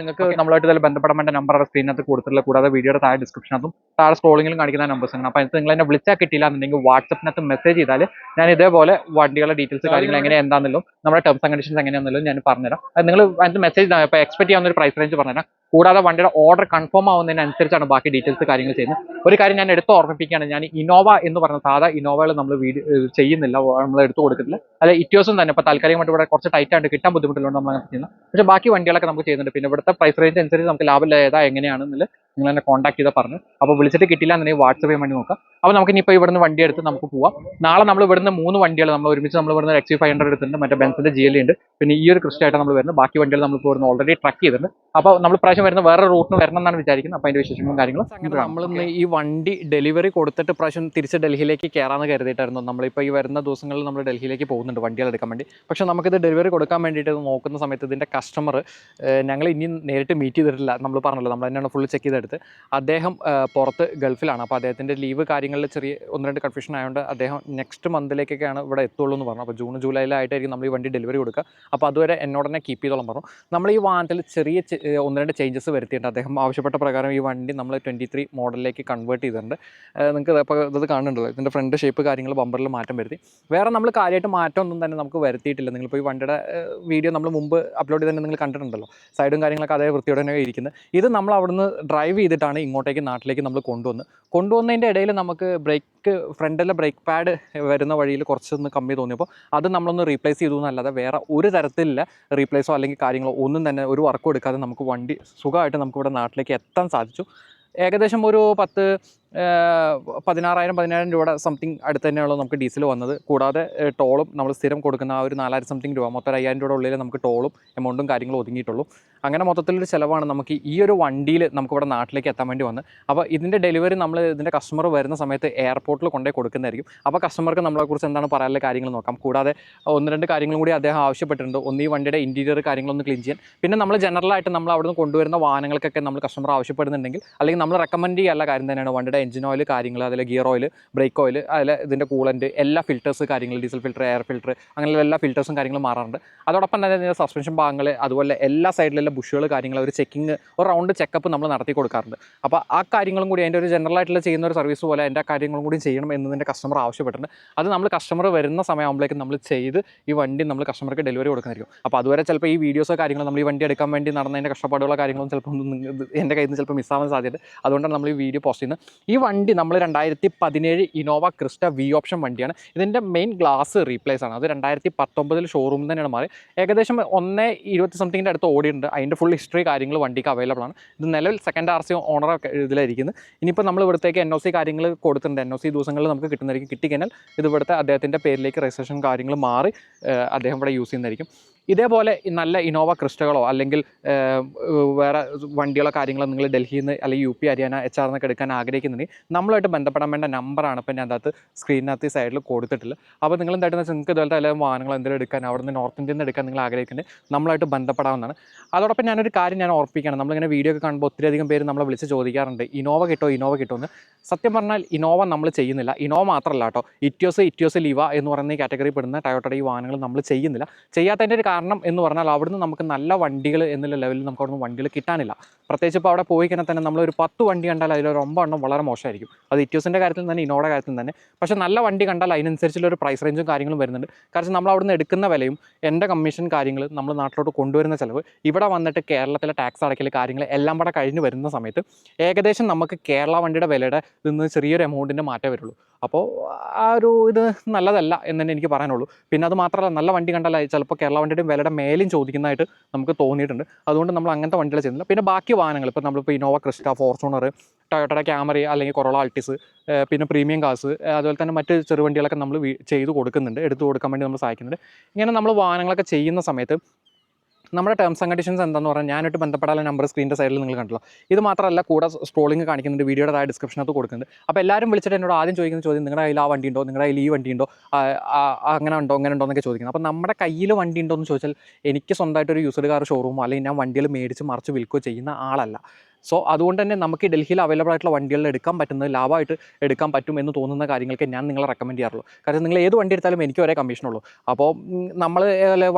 നിങ്ങൾക്ക് നമ്മളായിട്ട് ഇതിൽ ബന്ധപ്പെടാൻ വേണ്ട നമ്പർ സ്ക്രീനകത്ത് കൊടുത്തിട്ടുള്ള കൂടാതെ വീഡിയോയുടെ താഴെ ഡിസ്ക്രിപ്ഷനകത്തും താഴെ സ്ക്രോളിങ്ങിലും കാണിക്കുന്ന നമ്പേഴ്സ് ആണ് അപ്പോൾ അതിനകത്ത് നിങ്ങൾ എന്നെ വിളിച്ചാൽ കിട്ടിയില്ല എന്നുണ്ടെങ്കിൽ വാട്സപ്പിനകത്ത് മെസ്സേജ് ചെയ്താൽ ഞാൻ ഇതേപോലെ വണ്ടികളുടെ ഡീറ്റെയിൽസ് കാര്യങ്ങൾ എങ്ങനെ എന്താണെന്നല്ലോ നമ്മുടെ ടേംസ് ആൻഡ് കണ്ടീഷൻസ് എങ്ങനെയാണെന്നല്ലോ ഞാൻ പറഞ്ഞുതരാം. അത് നിങ്ങൾ അതിന് മെസ്സേജ് ഇപ്പോൾ എക്സ്പെക്ട് ചെയ്യാവുന്ന ഒരു പ്രൈസ് റേഞ്ച് പറഞ്ഞുതരാം. കൂടാതെ വണ്ടിയുടെ ഓർഡർ കൺഫേം ആവുന്നതിനനുസരിച്ചാണ് ബാക്കി ഡീറ്റെയിൽസ് കാര്യങ്ങൾ ചെയ്യുന്നത്. ഒരു കാര്യം ഞാൻ എടുത്ത് ഓർമ്മിപ്പിക്കുകയാണ്. ഞാൻ ഇനോവ എന്ന് പറഞ്ഞ സാധാ ഇനോവകൾ നമ്മൾ വീഡിയോ ചെയ്യുന്നില്ല നമ്മൾ എടുത്തു കൊടുക്കുന്നില്ല അല്ല ഇറ്റോസും തന്നെ. ഇപ്പോൾ താൽക്കാലികമായിട്ട് ഇവിടെ കുറച്ച് ടൈറ്റ് ആയിട്ട് കിട്ടാൻ ബുദ്ധിമുട്ടുള്ളതുകൊണ്ട് നമ്മൾ അങ്ങനെ ചെയ്യുന്നത്. പക്ഷേ ബാക്കി വണ്ടികളൊക്കെ നമുക്ക് ചെയ്യുന്നുണ്ട്. പിന്നെ ഇവിടുത്തെ പ്രൈസ് റേഞ്ച് അനുസരിച്ച് നമുക്ക് ലാഭം ഏതാ എങ്ങനെയാണെന്നില്ല നിങ്ങൾ എന്നെ കോൺടാക്ട് ചെയ്താൽ പറഞ്ഞു. അപ്പോൾ വിളിച്ചിട്ട് കിട്ടില്ല എന്നുണ്ടെങ്കിൽ വാട്സപ്പ് ചെയ്യാൻ വേണ്ടി നോക്കാം. അപ്പോൾ നമുക്ക് ഇനിയിപ്പോൾ ഇവിടുന്ന് വണ്ടി എടുത്ത് നമുക്ക് പോവാം. നാളെ നമ്മൾ ഇവിടുന്ന് മൂന്ന് വണ്ടികൾ നമ്മൾ ഒരുമിച്ച് നമ്മൾ ഇവിടുന്ന് എക്സി ഫൈവ് ഹൺഡ്രഡ് എടുത്തിട്ടുണ്ട്. മറ്റേ ബെൻസിന്റെ ജി എൽ ഉണ്ട്. പിന്നെ ഈ ഒരു ക്രിസ്റ്റായിട്ട് നമ്മൾ വരുന്നത്. ബാക്കി വണ്ടികൾ നമ്മൾ ഇപ്പോൾ ഇവിടുന്ന് ഓൾറെഡി ട്രക്ക് ചെയ്തിട്ടുണ്ട്. അപ്പോൾ നമ്മൾ പ്രാവശ്യം വരുന്ന വേറെ റൂട്ടിന് വരണം എന്നാണ് വിചാരിക്കുന്നത്. അപ്പോൾ അതിന്റെ വിശേഷങ്ങളും കാര്യങ്ങളും അങ്ങനെ നമ്മളിന്ന് ഈ വണ്ടി ഡെലിവറി കൊടുത്തിട്ട് പ്രാവശ്യം തിരിച്ച് ഡൽഹിയിലേക്ക് കയറാമെന്ന് കരുതിയിട്ടായിരുന്നു. നമ്മളിപ്പോൾ ഈ വരുന്ന ദിവസങ്ങളിൽ നമ്മൾ ഡൽഹിയിലേക്ക് പോകുന്നുണ്ട് വണ്ടികൾ എടുക്കാൻ വേണ്ടി. പക്ഷേ നമുക്കിത് ഡെലിവറി കൊടുക്കാൻ വേണ്ടിയിട്ട് നോക്കുന്ന സമയത്ത് ഇതിന്റെ കസ്റ്റമർ ഞങ്ങൾ ഇനി നേരിട്ട് മീറ്റ് ചെയ്തിട്ടില്ല. നമ്മൾ പറഞ്ഞല്ലോ നമ്മൾ തന്നെയാണ് ഫുൾ ചെക്ക് ചെയ്തെടുത്ത് അദ്ദേഹം പുറത്ത് ഗൾഫിലാണ്. അപ്പോൾ അദ്ദേഹത്തിന്റെ ലീവ് കാര്യങ്ങളിൽ ചെറിയ ഒന്ന് രണ്ട് കൺഫ്യൂഷൻ ആയതുകൊണ്ട് അദ്ദേഹം നെക്സ്റ്റ് മന്തിലേക്കൊക്കെയാണ് ഇവിടെ എത്തുള്ളൂ എന്ന് പറഞ്ഞു. അപ്പോൾ ജൂൺ ജൂലൈയിലായിട്ടായിരിക്കും നമ്മൾ ഈ വണ്ടി ഡെലിവറി കൊടുക്കുക അപ്പോൾ അതുവരെ എന്നോട് തന്നെ കീപ്പ് ചെയ്തോളം പറഞ്ഞു. നമ്മൾ ഈ വാഹനത്തിൽ ചെറിയ ഒന്ന് രണ്ട് ചേഞ്ചസ് വരുത്തിയിട്ടുണ്ട്. അദ്ദേഹം ആവശ്യപ്പെട്ട പ്രകാരം ഈ വണ്ടി നമ്മൾ ട്വന്റി ത്രീ മോഡലിലേക്ക് കൺവേർട്ട് ചെയ്തിട്ടുണ്ട് നിങ്ങൾക്ക് അപ്പോൾ ഇത് കാണുന്നുണ്ടല്ലോ. ഇതിന്റെ ഫ്രണ്ട് ഷേപ്പ് കാര്യങ്ങൾ ബമ്പറിൽ മാറ്റം വരുത്തി. വേറെ നമ്മൾ കാര്യമായിട്ട് മാറ്റമൊന്നും തന്നെ നമുക്ക് വരുത്തിയിട്ടില്ല. നിങ്ങളിപ്പോൾ ഈ വണ്ടിയുടെ വീഡിയോ നമ്മൾ മുമ്പ് അപ്ലോഡ് ചെയ്തിട്ടുണ്ടെങ്കിൽ നിങ്ങൾ കണ്ടിട്ടുണ്ടല്ലോ. സൈഡും കാര്യങ്ങളൊക്കെ അതേ വൃത്തിയോടെ തന്നെ ഇരിക്കുന്നത് ഇത് നമ്മൾ അവിടുന്ന് ഡ്രൈവ് ചെയ്തിട്ടാണ് ഇങ്ങോട്ടേക്ക് നാട്ടിലേക്ക് നമ്മൾ കൊണ്ടുവന്ന്. കൊണ്ടുവന്നതിന്റെ ഇടയിൽ നമുക്ക് ബ്രേക്ക് ഫ്രണ്ടിലെ ബ്രേക്ക് പാഡ് വരുന്ന വഴിയിൽ കുറച്ചൊന്ന് കമ്മി തോന്നിയപ്പോൾ അത് നമ്മളൊന്ന് റീപ്ലേസ് ചെയ്തു എന്നല്ലാതെ വേറെ ഒരു തരത്തിലുള്ള റീപ്ലേസോ അല്ലെങ്കിൽ കാര്യങ്ങളോ ഒന്നും തന്നെ ഒരു വർക്കും എടുക്കാതെ നമുക്ക് വണ്ടി സുഖമായിട്ട് നമുക്കിവിടെ നാട്ടിലേക്ക് എത്താൻ സാധിച്ചു. ഏകദേശം ഒരു പത്ത് പതിനാറായിരം പതിനായിരം രൂപയുടെ സംതിങ് അടുത്ത് തന്നെയുള്ള നമുക്ക് ഡീസൽ വന്നത്. കൂടാതെ ടോളും നമ്മൾ സ്ഥിരം കൊടുക്കുന്ന ആ ഒരു നാലായിരം സംതിങ് രൂപ മൊത്തം അയ്യായിരം രൂപയുടെ ഉള്ളിൽ നമുക്ക് ടോളും എമൗണ്ടും കാര്യങ്ങളും ഒതുങ്ങിയിട്ടുള്ളൂ. അങ്ങനെ മൊത്തത്തിലൊരു ചിലവാണ് നമുക്ക് ഈ ഒരു വണ്ടിയിൽ നമുക്ക് ഇവിടെ നാട്ടിലേക്ക് എത്താൻ വേണ്ടി വന്നത്. അപ്പോൾ ഇതിന്റെ ഡെലിവറി നമ്മൾ ഇതിന്റെ കസ്റ്റമർ വരുന്ന സമയത്ത് എയർപോർട്ടിൽ കൊണ്ടുപോയി കൊടുക്കുന്നതായിരിക്കും. അപ്പോൾ കസ്റ്റമർക്ക് നമ്മളെക്കുറിച്ച് എന്താണ് പറയാനുള്ള കാര്യങ്ങൾ നോക്കാം. കൂടാതെ ഒന്ന് രണ്ട് കാര്യങ്ങളും കൂടി അദ്ദേഹം ആവശ്യപ്പെട്ടിട്ടുണ്ട്. ഒന്ന് ഈ വണ്ടിയുടെ ഇന്റീരിയർ കാര്യങ്ങളൊന്ന് ക്ലീൻ ചെയ്യാൻ. പിന്നെ നമ്മൾ ജനറലായിട്ട് നമ്മൾ അവിടുന്ന് കൊണ്ടുവരുന്ന വാഹനങ്ങൾക്കൊക്കെ നമ്മൾ കസ്റ്റമർ ആവശ്യപ്പെടുന്നുണ്ടെങ്കിൽ അല്ലെങ്കിൽ നമ്മൾ റെക്കമെൻഡ് ചെയ്യാനുള്ള കാര്യം തന്നെയാണ് വണ്ടിയുടെ എഞ്ചിൻ ഓയിൽ കാര്യങ്ങൾ അതിലെ ഗിയർ ഓയിൽ ബ്രേക്ക് ഓയിൽ അതിലെ ഇതിന്റെ കൂളന്റ് എല്ലാ ഫിൽറ്റേഴ്സ് കാര്യങ്ങൾ ഡീസൽ ഫിൽറ്റർ എയർ ഫിൽറ്റർ അങ്ങനെയുള്ള എല്ലാ ഫിൽറ്റേഴ്സും കാര്യങ്ങളും മാറാറുണ്ട്. അതോടൊപ്പം തന്നെ ഇതിന്റെ സസ്പെൻഷൻ ഭാഗങ്ങൾ അതുപോലെ എല്ലാ സൈഡിലുള്ള ബുഷുകൾ കാര്യങ്ങൾ ഒരു ചെക്കിങ് ഒരു റൗണ്ട് ചെക്കപ്പ് നമ്മൾ നടത്തി കൊടുക്കാറുണ്ട്. അപ്പോൾ ആ കാര്യങ്ങളും കൂടി അതിന്റെ ഒരു ജനറൽ ആയിട്ടുള്ള ചെയ്യുന്ന ഒരു സർവീസ് പോലെ അതിന്റെ കാര്യങ്ങളും കൂടി ചെയ്യണം എന്നതിന്റെ കസ്റ്റമർ ആവശ്യപ്പെട്ടിട്ടുണ്ട്. അത് നമ്മൾ കസ്റ്റമർ വരുന്ന സമയമാകുമ്പോഴേക്കും നമ്മൾ ചെയ്ത് ഈ വണ്ടി നമ്മൾ കസ്റ്റമർക്ക് ഡെലിവറി കൊടുക്കുന്നതായിരിക്കും. അപ്പോൾ അതുവരെ ചിലപ്പോൾ ഈ വീഡിയോസോ കാര്യങ്ങളും നമ്മൾ ഈ വണ്ടി എടുക്കാൻ വേണ്ടി നടന്നതിന്റെ കഷ്ടപ്പാടുകളോ കാര്യങ്ങളും ചിലപ്പോൾ എന്റെ കയ്യിൽ നിന്ന് ചിലപ്പോൾ മിസ്സാവാൻ സാധ്യത അതുകൊണ്ടാണ് നമ്മൾ ഈ വീഡിയോ പോസ്റ്റ് ചെയ്യുന്നത്. ഈ വണ്ടി നമ്മൾ രണ്ടായിരത്തി പതിനേഴ് ഇനോവ ക്രിസ്റ്റ വി ഓപ്ഷൻ വണ്ടിയാണ്. ഇതിന്റെ മെയിൻ ഗ്ലാസ് റീപ്ലേസ് ആണ്. അത് രണ്ടായിരത്തി പത്തൊമ്പതിൽ ഷോറൂമിൽ തന്നെയാണ് മാറി. ഏകദേശം ഒന്ന് ഇരുപത്തി സംതിങ്ങിന്റെ അടുത്ത് ഓടിയിട്ടുണ്ട്. അതിന്റെ ഫുൾ ഹിസ്റ്ററി കാര്യങ്ങൾ വണ്ടിക്ക് അവൈലബിൾ ആണ്. ഇത് നിലവിൽ സെക്കൻഡ് ആർ സി ഓണറൊക്കെ ഇതിലായിരിക്കുന്നത് ഇനിയിപ്പോൾ നമ്മൾ ഇവിടത്തേക്ക് എൻ ഒ സി കാര്യങ്ങൾ കൊടുത്തിട്ടുണ്ട്. എൻ ഒ സി ദിവസങ്ങളിൽ നമുക്ക് കിട്ടുന്നതായിരിക്കും. കിട്ടിക്കഴിഞ്ഞാൽ ഇത് ഇവിടുത്തെ അദ്ദേഹത്തിന്റെ പേരിലേക്ക് രജിസ്ട്രേഷൻ കാര്യങ്ങൾ മാറി അദ്ദേഹം ഇവിടെ യൂസ് ചെയ്യുന്നതായിരിക്കും. ഇതേപോലെ നല്ല ഇനോവ ക്രിസ്റ്റകളോ അല്ലെങ്കിൽ വേറെ വണ്ടികളോ കാര്യങ്ങളോ നിങ്ങൾ ഡൽഹിയിൽ നിന്ന് അല്ലെങ്കിൽ U P Haryana H R എന്നൊക്കെ എടുക്കാൻ ആഗ്രഹിക്കുന്നുണ്ടെങ്കിൽ നമ്മളായിട്ട് ബന്ധപ്പെടാൻ വേണ്ട നമ്പറാണ് ഇപ്പം ഞാൻ അതിനകത്ത് സ്ക്രീനിനകത്ത് സൈഡിൽ കൊടുത്തിട്ടുള്ളത് അപ്പോൾ നിങ്ങൾ എന്തായിട്ട് നിങ്ങൾക്ക് ഇതുപോലത്തെ അല്ലെങ്കിൽ വാഹനങ്ങൾ എന്തെങ്കിലും എടുക്കാൻ അവിടെ നിന്ന് നോർത്ത് ഇന്ത്യയിൽ നിന്ന് എടുക്കാൻ നിങ്ങൾ ആഗ്രഹിക്കുന്നുണ്ട് നമ്മളായിട്ട് ബന്ധപ്പെടാവുന്നതാണ്. അതോടൊപ്പം ഞാനൊരു കാര്യം ഞാൻ ഓർപ്പിക്കുകയാണ്. നമ്മളിങ്ങനെ വീഡിയോ ഒക്കെ കാണുമ്പോൾ ഒത്തിരി അധികം പേര് നമ്മളെ വിളിച്ച് ചോദിക്കാറുണ്ട് ഇനോവ കിട്ടോ ഇനോവ കിട്ടോ എന്ന്. സത്യം പറഞ്ഞാൽ ഇനോവ നമ്മൾ ചെയ്യുന്നില്ല. ഇനോവ മാത്രമല്ല കേട്ടോ. ഇറ്റ്യോസ് ഇറ്റ്യോസ് ലിവ എന്ന് പറയുന്ന ഈ കാറ്റഗറി പെടുന്ന ടയോട്ടയുടെ ഈ വാഹനങ്ങൾ നമ്മൾ ചെയ്യുന്നില്ല. ചെയ്യാത്തതിന്റെ ഒരു കാരണം എന്ന് പറഞ്ഞാൽ അവിടുന്ന് നമുക്ക് നല്ല വണ്ടികൾ എന്നുള്ള ലെവലിൽ നമുക്ക് അവിടുന്ന് വണ്ടികൾ കിട്ടാനില്ല. പ്രത്യേകിച്ച് ഇപ്പോൾ അവിടെ പോയി കഴിഞ്ഞാൽ തന്നെ നമ്മളൊരു പത്ത് വണ്ടി കണ്ടാൽ അതിലൊരു ഒമ്പതെണ്ണം വളരെ മോശമായിരിക്കും. അത് ഇറ്റ്യൂസിന്റെ കാര്യത്തിൽ തന്നെ ഇനോയുടെ കാര്യത്തിൽ തന്നെ. പക്ഷേ നല്ല വണ്ടി കണ്ടാൽ അതിനനുസരിച്ചുള്ള ഒരു പ്രൈസ് റേഞ്ചും കാര്യങ്ങളും വരുന്നുണ്ട്. കാരണം നമ്മൾ അവിടുന്ന് എടുക്കുന്ന വിലയും എന്റെ കമ്മീഷൻ കാര്യങ്ങൾ നമ്മൾ നാട്ടിലോട്ട് കൊണ്ടുവരുന്ന ചിലവ് ഇവിടെ വന്നിട്ട് കേരളത്തിലെ ടാക്സ് അടയ്ക്കൽ കാര്യങ്ങൾ എല്ലാം കൂടെ കഴിഞ്ഞ് വരുന്ന സമയത്ത് ഏകദേശം നമുക്ക് കേരള വണ്ടിയുടെ വിലയുടെ നിന്ന് ചെറിയൊരു എമൗണ്ടിന്റെ മാറ്റം വരുള്ളൂ. അപ്പോൾ ആ ഒരു ഇത് നല്ലതല്ല എന്ന് തന്നെ എനിക്ക് പറയാനുള്ളൂ. പിന്നെ അത് മാത്രമല്ല നല്ല വണ്ടി കണ്ടാൽ ചിലപ്പോൾ കേരള വണ്ടിയുടെ വിലയുടെ മേലും ചോദിക്കുന്നതായിട്ട് നമുക്ക് തോന്നിയിട്ടുണ്ട്. അതുകൊണ്ട് നമ്മൾ അങ്ങനത്തെ വണ്ടികൾ ചെയ്യുന്നില്ല. പിന്നെ ബാക്കി വാഹനങ്ങൾ ഇപ്പോൾ നമ്മളിപ്പോൾ ഇന്നോവ ക്രിസ്റ്റ ഫോർച്യൂണർ ടൊയോട്ടയുടെ ക്യാമറ അല്ലെങ്കിൽ കൊറോള ആൾട്ടിസ് പിന്നെ പ്രീമിയം കാസ് അതുപോലെ തന്നെ മറ്റ് ചെറുവണ്ടികളൊക്കെ നമ്മൾ ചെയ്ത് കൊടുക്കുന്നുണ്ട് എടുത്തു കൊടുക്കാൻ വേണ്ടി നമ്മൾ സഹായിക്കുന്നുണ്ട്. ഇങ്ങനെ നമ്മൾ വാഹനങ്ങളൊക്കെ ചെയ്യുന്ന സമയത്ത് നമ്മുടെ ടേംസ് ആൻഡ് കണ്ടീഷൻസ് എന്താണെന്ന് പറഞ്ഞാൽ ഞാനായിട്ട് ബന്ധപ്പെടാനുള്ള നമ്പർ സ്ക്രീനിന്റെ സൈഡിൽ നിങ്ങൾ കണ്ടല്ലോ ഇത് മാത്രമല്ല കൂടെ സ്ക്രോളിംഗ് കാണിക്കുന്നുണ്ട് വീഡിയോയുടെ താഴെ ഡിസ്ക്രിപ്ഷനകത്ത് കൊടുക്കുന്നുണ്ട്. അപ്പോൾ എല്ലാവരും വിളിച്ചിട്ട് എന്നോട് ആദ്യം ചോദിക്കുന്ന ചോദ്യം നിങ്ങളുടെ കയ്യിൽ ആ വണ്ടി ഉണ്ടോ? നിങ്ങളുടെ കയ്യിൽ ഈ വണ്ടി ഉണ്ടോ? അങ്ങനെ ഉണ്ടോ? അങ്ങനെ ഉണ്ടോ? എന്നൊക്കെ ചോദിക്കുന്നത് അപ്പോൾ നമ്മുടെ കയ്യിൽ വണ്ടി ഉണ്ടോ എന്ന് ചോദിച്ചാൽ എനിക്ക് സ്വന്തമായിട്ട് ഒരു യൂസ്ഡ് കാർ ഷോറൂമോ അല്ലെങ്കിൽ ഞാൻ വണ്ടികൾ മേടിച്ച് മറിച്ച് വിൽക്കുകയോ ചെയ്യുന്ന ആളല്ല. സോ അതുകൊണ്ട് തന്നെ നമുക്ക് ഡൽഹിയിൽ അവൈലബിൾ ആയിട്ടുള്ള വണ്ടികളിൽ എടുക്കാൻ പറ്റുന്നത് ലാഭമായിട്ട് എടുക്കാൻ പറ്റും എന്ന് തോന്നുന്ന കാര്യങ്ങൾക്ക് ഞാൻ നിങ്ങളെ റെക്കമെൻഡ് ചെയ്യാറുള്ളൂ. കാരണം നിങ്ങൾ ഏത് വണ്ടി എടുത്താലും എനിക്ക് ഒരേ കമ്മീഷനുള്ളൂ അപ്പോൾ നമ്മൾ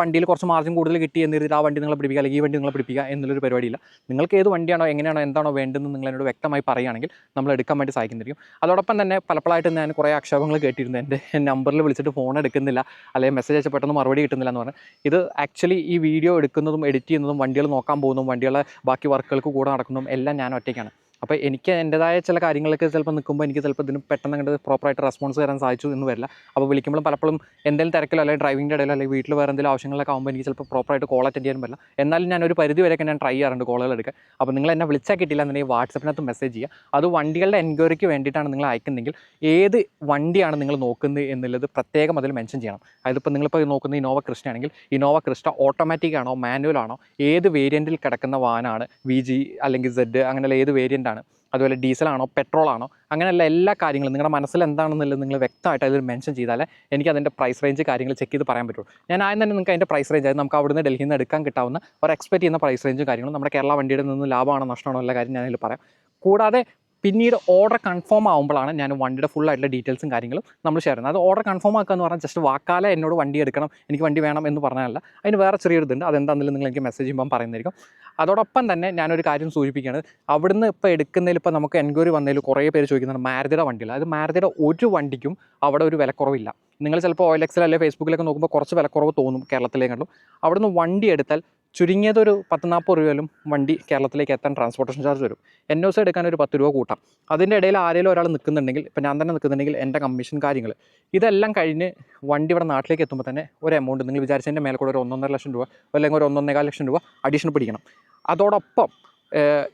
വണ്ടിയിൽ കുറച്ച് മാർജിൻ കൂടുതൽ കിട്ടി എന്നിരുന്നിട്ട് ആ വണ്ടി നിങ്ങളെ പിടിപ്പിക്കുക അല്ലെങ്കിൽ ഈ വണ്ടി നിങ്ങളെ പിടിപ്പിക്കുക എന്നുള്ളൊരു പരിപാടിയില്ല. നിങ്ങൾക്ക് ഏത് വണ്ടിയാണോ എങ്ങനെയാണോ എന്താണോ വേണ്ടതെന്ന് നിങ്ങൾ എന്നോട് വ്യക്തമായി പറയുകയാണെങ്കിൽ നമ്മൾ എടുക്കാൻ വേണ്ടി സഹായിക്കുന്നതിരിക്കും അതോടൊപ്പം തന്നെ പലപ്പോഴായിട്ട് ഞാൻ കുറേ ആക്ഷേപങ്ങൾ കേട്ടിരുന്നു. എന്റെ നമ്പറിൽ വിളിച്ചിട്ട് ഫോൺ എടുക്കുന്നില്ല അല്ലെങ്കിൽ മെസ്സേജ് അയച്ച പെട്ടെന്ന് മറുപടി കിട്ടുന്നില്ല എന്ന് പറഞ്ഞാൽ ഇത് ആക്ച്വലി ഈ വീഡിയോ എടുക്കുന്നതും എഡിറ്റ് ചെയ്യുന്നതും വണ്ടികൾ നോക്കാൻ പോകുന്നതും വണ്ടികളെ ബാക്കി വർക്കുകൾക്ക് കൂടെ നടക്കുന്നതും എല്ലാം ഞാൻ ഒറ്റയ്ക്കാണ്. അപ്പോൾ എനിക്ക് എന്റെതായ ചില കാര്യങ്ങളൊക്കെ ചിലപ്പോൾ നിൽക്കുമ്പോൾ എനിക്ക് ചിലപ്പോൾ ഇതിന് പെട്ടെന്ന് അങ്ങോട്ട് പ്രോപ്പറായിട്ട് റെസ്പോൺസ് തരാൻ സാധിച്ചു എന്ന് വരില്ല. അപ്പോൾ വിളിക്കുമ്പോൾ പലപ്പോഴും എന്തെങ്കിലും തിരക്കിലോ അല്ലെങ്കിൽ ഡ്രൈവിംഗിന്റെ ഇടയിലോ അല്ലെങ്കിൽ വീട്ടിൽ വേറെ എന്തെങ്കിലും ആവശ്യങ്ങളൊക്കെ ആകുമ്പോൾ എനിക്ക് ചിലപ്പോൾ പ്രോപ്പറായിട്ട് കോൾ അറ്റൻഡ് ചെയ്യാൻ പറ്റില്ല. എന്നാലും ഞാൻ ഒരു പരിധി വരെയൊക്കെ ഞാൻ ട്രൈ ചെയ്യാറുണ്ട് കോളുകൾ എടുക്കാൻ. അപ്പോൾ നിങ്ങൾ എന്നെ വിളിച്ചാൽ കിട്ടില്ല എന്നുണ്ടെങ്കിൽ വാട്സപ്പിനകത്ത് മെസ്സേജ് ചെയ്യുക അത് വണ്ടികളുടെ എൻക്വയറിക്ക് വേണ്ടിയിട്ടാണ് നിങ്ങൾ അയക്കുന്നെങ്കിൽ ഏത് വണ്ടിയാണ് നിങ്ങൾ നോക്കുന്നത് എന്നുള്ളത് പ്രത്യേകം അതിൽ മെൻഷൻ ചെയ്യണം. അതിപ്പോൾ നിങ്ങളിപ്പോൾ നോക്കുന്ന ഇനോവ ക്രിസ്റ്റ ആണെങ്കിൽ ഇനോവ ക്രിസ്റ്റ ഓട്ടോമാറ്റിക് ആണോ മാനുവൽ ആണോ? ഏത് വേരിയന്റിൽ കിടക്കുന്ന വാഹനമാണ് വി അല്ലെങ്കിൽ സെഡ് അങ്ങനെയുള്ള ഏത് വേരിയന്റ് ആണ് അതുപോലെ ഡീസലാണോ പെട്രോൾ ആണോ അങ്ങനെയുള്ള എല്ലാ കാര്യങ്ങളും നിങ്ങളുടെ മനസ്സിൽ എന്താണെന്നുള്ളത് നിങ്ങൾ വ്യക്തമായിട്ട് അതിൽ മെൻഷൻ ചെയ്താൽ എനിക്ക് അതിന്റെ പ്രൈസ് റേഞ്ച് കാര്യങ്ങൾ ചെക്ക് ചെയ്ത് പറയാൻ പറ്റുള്ളൂ. ഞാൻ ആദ്യം തന്നെ നിങ്ങൾക്ക് അതിന്റെ പ്രൈസ് റേഞ്ച് അതായത് നമുക്ക് അവിടുന്ന് ഡൽഹിയിൽ നിന്ന് എടുക്കാൻ കിട്ടാവുന്ന ഒരു എക്സ്പെക്ട് ചെയ്യുന്ന പ്രൈസ് റേഞ്ചും കാര്യങ്ങളും നമ്മുടെ കേരള വണ്ടിയുടെ നിന്ന് ലാഭമാണോ നഷ്ടമാണോ എല്ലാ കാര്യം ഞാനതിൽ പറയാം. കൂടാതെ പിന്നീട് ഓർഡർ കൺഫേം ആകുമ്പോഴാണ് ഞാൻ വണ്ടിയുടെ ഫുൾ ആയിട്ടുള്ള ഡീറ്റെയിൽസും കാര്യങ്ങളും നമ്മൾ ഷെയർ ചെയ്യുന്നത്. അത് ഓർഡർ കൺഫേം ആക്കുക എന്ന് പറഞ്ഞാൽ ജസ്റ്റ് വാക്കാല എന്നോട് വണ്ടി എടുക്കണം എനിക്ക് വണ്ടി വേണം എന്ന് പറഞ്ഞാലല്ല അതിന് വേറെ ചെറിയൊരു ഇതുണ്ട്. അതെന്താണെങ്കിലും നിങ്ങൾ എനിക്ക് മെസ്സേജ് ചെയ്യുമ്പോൾ പറയുന്നതായിരിക്കും. അതോടൊപ്പം തന്നെ ഞാനൊരു കാര്യം സൂചിപ്പിക്കുകയാണ്. അവിടുന്ന് ഇപ്പോൾ എടുക്കുന്നതിൽ ഇപ്പോൾ നമുക്ക് എൻക്വയറി വന്നതിൽ കുറേ പേര് ചോദിക്കുന്നത് മാരുതിയുടെ വണ്ടിയില്ല? അത് മാരുതിയുടെ ഒരു വണ്ടിക്കും അവിടെ ഒരു വിലക്കുറവില്ല. നിങ്ങൾ ചിലപ്പോൾ ഓയിലെക്സിൽ അല്ലെങ്കിൽ ഫേസ്ബുക്കിലൊക്കെ നോക്കുമ്പോൾ കുറച്ച് വിലക്കുറവ് തോന്നും കേരളത്തിലേക്കാണ്ടും അവിടുന്ന് വണ്ടി എടുത്താൽ ചുരുങ്ങിയതൊരു പത്ത് നാൽപ്പത് രൂപയിലും വണ്ടി കേരളത്തിലേക്ക് എത്താൻ ട്രാൻസ്പോർട്ടേഷൻ ചാർജ് വരും. എൻ ഒ സി എടുക്കാൻ ഒരു പത്ത് രൂപ കൂട്ടാം. അതിന്റെ ഇടയിൽ ആരെങ്കിലും ഒരാൾ നിൽക്കുന്നുണ്ടെങ്കിൽ ഇപ്പോൾ ഞാൻ തന്നെ നിൽക്കുന്നുണ്ടെങ്കിൽ എന്റെ കമ്മീഷൻ കാര്യങ്ങൾ. ഇതെല്ലാം കഴിഞ്ഞ് വണ്ടി ഇവിടെ നാട്ടിലേക്ക് എത്തുമ്പോൾ തന്നെ ഒരു എമൗണ്ട് നിങ്ങൾ വിചാരിച്ചതിന്റെ മേലെ കൂടെ ഒരു ഒന്നൊന്നര ലക്ഷം രൂപ അല്ലെങ്കിൽ ഒരു ഒന്നൊന്നേകാൽ ലക്ഷം രൂപ അഡീഷണൽ പിടിക്കണം. അതോടൊപ്പം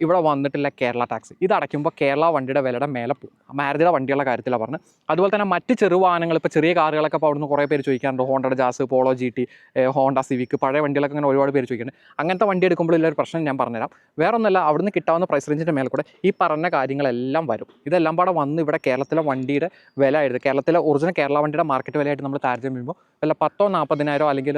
ഇവിടെ വന്നിട്ടില്ല കേരള ടാക്സ് ഇത് അടയ്ക്കുമ്പോൾ കേരള വണ്ടിയുടെ വിലയുടെ മേലെ പോകും. മാരുതിയുടെ വണ്ടികളുടെ കാര്യത്തിലാണ് പറഞ്ഞത് അതുപോലെ തന്നെ മറ്റ് ചെറു വാഹനങ്ങൾ ഇപ്പോൾ ചെറിയ കാറുകളൊക്കെ ഇപ്പോൾ അവിടുന്ന് കുറേ പേര് ചോദിക്കാറുണ്ട്. ഹോണ്ടയുടെ Jazz Polo G T Honda Civic പഴയ വണ്ടികളൊക്കെ അങ്ങനെ ഒരുപാട് പേര് ചോദിക്കുന്നുണ്ട്. അങ്ങനത്തെ വണ്ടി എടുക്കുമ്പോൾ ഉള്ള ഒരു പ്രശ്നം ഞാൻ പറഞ്ഞുതരാം. വേറെ ഒന്നല്ല അവിടുന്ന് കിട്ടാവുന്ന പ്രൈസ് റേഞ്ചിന്റെ മേലെ കൂടെ ഈ പറഞ്ഞ കാര്യങ്ങളെല്ലാം വരും. ഇതെല്ലാം പാടെ വന്ന് ഇവിടെ കേരളത്തിലെ വണ്ടിയുടെ വില ആയിരുന്നു കേരളത്തിലെ ഒറിജിനൽ കേരള വണ്ടിയുടെ മാർക്കറ്റ് വിലയായിട്ട് നമ്മൾ താരതമ്യം ചെയ്യുമ്പോൾ വല്ല പത്തോ നാൽപ്പതിനായിരോ അല്ലെങ്കിൽ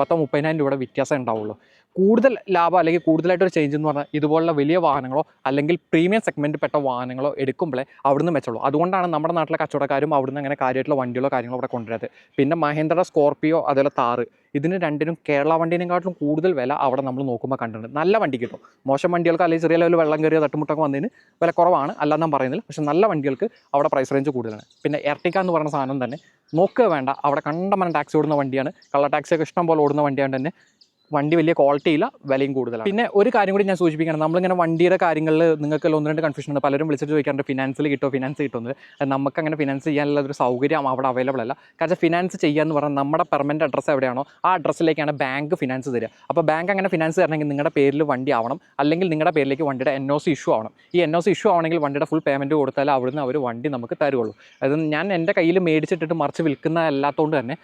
പത്തോ മുപ്പതിനായിരം രൂപയുടെ വ്യത്യാസം ഉണ്ടാവുള്ളൂ. കൂടുതൽ ലാഭം അല്ലെങ്കിൽ കൂടുതലായിട്ടൊരു ചേഞ്ച് എന്ന് പറഞ്ഞാൽ ഇതുപോലുള്ള വലിയ വാഹനങ്ങളോ അല്ലെങ്കിൽ പ്രീമിയം സെഗ്മെന്റ് പെട്ട വാഹനങ്ങളോ എടുക്കുമ്പോഴേ അവിടുന്ന് മെച്ചുള്ളൂ അതുകൊണ്ടാണ് നമ്മുടെ നാട്ടിലെ കച്ചവടക്കാരും അവിടുന്ന് അങ്ങനെ കാര്യമായിട്ടുള്ള വണ്ടികളോ കാര്യങ്ങളോ ഇവിടെ കൊണ്ടുവരുന്നത്. പിന്നെ മഹേന്ദ്ര സ്കോർപ്പിയോ അതുപോലെ താറ്. ഇതിന് രണ്ടിനും കേരള വണ്ടീനെക്കാട്ടിലും കൂടുതൽ വില അവിടെ നമ്മൾ നോക്കുമ്പോൾ കണ്ടിട്ടുണ്ട്. നല്ല വണ്ടി കിട്ടും. മോശം വണ്ടികൾക്ക് അല്ലെങ്കിൽ ചെറിയ ലെവലിൽ വെള്ളം കയറിയ തട്ടുമുട്ടൊക്കെ വന്നതിന് വില കുറവാണ്. അല്ലാതെ ഞാൻ പറയുന്നില്ല. പക്ഷേ നല്ല വണ്ടികൾക്ക് അവിടെ പ്രൈസ് റേഞ്ച് കൂടുതലാണ്. പിന്നെ എർട്ടിക്ക എന്ന് പറയുന്ന സാധനം തന്നെ നോക്കുക വേണ്ട. അവിടെ കണ്ടമനം ടാക്സി ഓടുന്ന വണ്ടിയാണ്. കള്ള ടാക്സിയൊക്കെ ഇഷ്ടം പോലെ ഓടുന്ന വണ്ടിയാണ് തന്നെ വണ്ടി വലിയ ക്വാളിറ്റി ഇല്ല വിലയും കൂടുതലാണ്. പിന്നെ ഒരു കാര്യം കൂടി ഞാൻ സൂചിപ്പിക്കണം. നമ്മളിങ്ങനെ വണ്ടിയുടെ കാര്യങ്ങളിൽ നിങ്ങൾക്ക് ഒന്ന് രണ്ട് കൺഫ്യൂഷൻ ഉണ്ട്. പലരും വിളിച്ചിട്ട് ചോദിക്കാറുണ്ട് ഫിനാൻസിൽ കിട്ടോ? ഫിനാൻസ് കിട്ടുമെന്ന് അത് നമുക്ക് അങ്ങനെ ഫിനാൻസ് ചെയ്യാനുള്ള ഒരു സൗകര്യം അവിടെ അവൈലബിൾ അല്ല. കാരണം ഫിനാൻസ് ചെയ്യുക ചെയ്യാന്ന് പറഞ്ഞാൽ നമ്മുടെ പെർമനന്റ് അഡ്രസ്സ് എവിടെയാണോ ആ അഡ്രസ്സിലേക്കാണ് ബാങ്ക് ഫിനാൻസ് തരിക. അപ്പോൾ ബാങ്ക് അങ്ങനെ ഫിനാൻസ് തരണമെങ്കിൽ നിങ്ങളുടെ പേരിൽ വണ്ടി ആവണം. അല്ലെങ്കിൽ നിങ്ങളുടെ പേരിലേക്ക് വണ്ടിയുടെ എൻ ഒ സി ഇഷ്യൂ ആവണം. ഈ എൻ ഒ സി ഇഷ്യൂ ആവണമെങ്കിൽ വണ്ടിയുടെ ഫുൾ പേയ്മെന്റ് കൊടുത്താൽ അവിടുന്ന് അവർ വണ്ടി നമുക്ക് തരുള്ളൂ. അത് ഞാൻ എന്റെ കയ്യിൽ മേടിച്ചിട്ടിട്ട് മറിച്ച് വിൽക്കുന്ന അല്ലാത്തതുകൊണ്ട് തന്നെ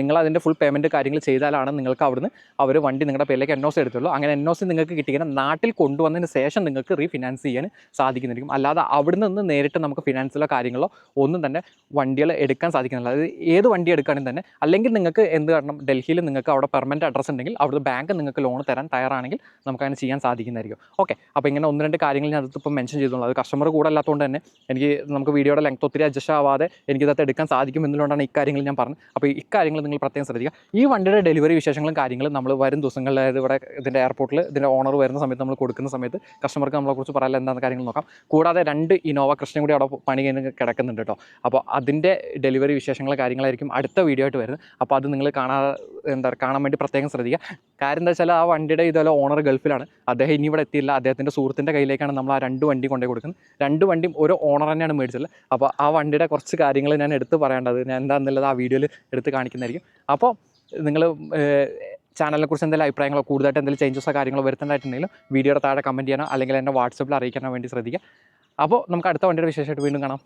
നിങ്ങൾ അതിന്റെ ഫുൾ പേയ്മെന്റ് കാര്യങ്ങൾ ചെയ്താലാണ് നിങ്ങൾക്ക് അവിടുന്ന് അവർ വണ്ടി നിങ്ങളുടെ പേരിലേക്ക് എൻ ഒ സി എടുത്തുള്ളൂ. അങ്ങനെ എൻ ഒ സി നിങ്ങൾക്ക് കിട്ടിയാൽ നാട്ടിൽ കൊണ്ടുവന്നതിന് ശേഷം നിങ്ങൾക്ക് റീഫിനാൻസ് ചെയ്യാൻ സാധിക്കുന്നതായിരിക്കും. അല്ലാതെ അവിടെ നിന്ന് നേരിട്ട് നമുക്ക് ഫിനാൻസിലോ കാര്യങ്ങളോ ഒന്നും തന്നെ വണ്ടികൾ എടുക്കാൻ സാധിക്കുന്നില്ല. അതായത് ഏത് വണ്ടി എടുക്കുകയാണെങ്കിൽ തന്നെ അല്ലെങ്കിൽ നിങ്ങൾക്ക് എന്ത് കാരണം ഡൽഹിയിൽ നിങ്ങൾക്ക് അവിടെ പെർമനന്റ് അഡ്രസ്സ് ഉണ്ടെങ്കിൽ അവിടുത്തെ ബാങ്ക് നിങ്ങൾക്ക് ലോൺ തരാൻ തയ്യാറാണെങ്കിൽ നമുക്ക് ചെയ്യാൻ സാധിക്കുന്നതായിരിക്കും. ഓക്കെ അപ്പോൾ ഇങ്ങനെ ഒന്ന് രണ്ട് കാര്യങ്ങൾ ഞാൻ അതിപ്പോൾ മെൻഷൻ ചെയ്തോളൂ അത് കസ്റ്റമർ കൂടെ അല്ലാത്തതുകൊണ്ട് തന്നെ എനിക്ക് നമുക്ക് വീഡിയോയുടെ ലെങ്ത് ഒത്തിരി അഡ്ജസ്റ്റ് ആവാതെ എനിക്കിതകത്ത് എടുക്കാൻ സാധിക്കും എന്നുള്ളതുകൊണ്ടാണ് ഇക്കാര്യങ്ങൾ ഞാൻ പറഞ്ഞത്. അപ്പോൾ ഇക്കാര്യങ്ങൾ നിങ്ങൾ പ്രത്യേകം ശ്രദ്ധിക്കുക. ഈ വണ്ടിയുടെ ഡെലിവറി വിശേഷങ്ങളും കാര്യങ്ങളും നമ്മൾ വരും ദിവസങ്ങളിൽ അതായത് ഇവിടെ ഇതിന്റെ എയർപോർട്ടിൽ ഇതിന്റെ ഓണർ വരുന്ന സമയത്ത് നമ്മൾ കൊടുക്കുന്ന സമയത്ത് കസ്റ്റമർക്ക് നമ്മളെക്കുറിച്ച് പറയാൻ എന്താണെന്ന് കാര്യങ്ങൾ നോക്കാം. കൂടാതെ രണ്ട് ഇന്നോവ കൃഷ്ണൻ കൂടി അവിടെ പണി കഴിഞ്ഞ് കിടക്കുന്നുണ്ട് കേട്ടോ. അപ്പോൾ അതിന്റെ ഡെലിവറി വിശേഷങ്ങൾ കാര്യങ്ങളായിരിക്കും അടുത്ത വീഡിയോ ആയിട്ട് വരുന്നത്. അപ്പോൾ അത് നിങ്ങൾ കാണാ എന്താ കാണാൻ വേണ്ടി പ്രത്യേകം ശ്രദ്ധിക്കുക. കാര്യം എന്താ വെച്ചാൽ ആ വണ്ടിയുടെ ഇതുപോലെ ഓണർ ഗൾഫിലാണ്. അദ്ദേഹം ഇനി ഇവിടെ എത്തിയില്ല. അദ്ദേഹത്തിന്റെ സുഹൃത്തിന്റെ കയ്യിലേക്കാണ് നമ്മൾ ആ രണ്ട് വണ്ടി കൊണ്ടുപോയി കൊടുക്കുന്നത്. രണ്ട് വണ്ടിയും ഒരു ഓണർ തന്നെയാണ് മേടിച്ചത്. അപ്പോൾ ആ വണ്ടിയുടെ കുറച്ച് കാര്യങ്ങൾ ഞാൻ എടുത്ത് പറയേണ്ടത് ഞാൻ എന്താണെന്നുള്ളത് ആ വീഡിയോയിൽ എടുത്ത് കാണിക്കുന്നതായിരിക്കും. അപ്പോൾ നിങ്ങൾ ചാനലിനെ കുറിച്ച് എന്തെങ്കിലും അഭിപ്രായങ്ങളോ കൂടുതലായിട്ട് എന്തെങ്കിലും ചേഞ്ചസോ കാര്യങ്ങളോ വരുത്തേണ്ടതായിട്ടുണ്ടെങ്കിലും വീഡിയോയുടെ താഴെ കമന്റ് ചെയ്യാനോ അല്ലെങ്കിൽ എന്റെ വാട്സപ്പിൽ അറിയിക്കാനോ വേണ്ടി ശ്രദ്ധിക്കുക. അപ്പോൾ നമുക്ക് അടുത്ത വണ്ടിയുടെ വിശേഷമായിട്ട് വീണ്ടും കാണാം.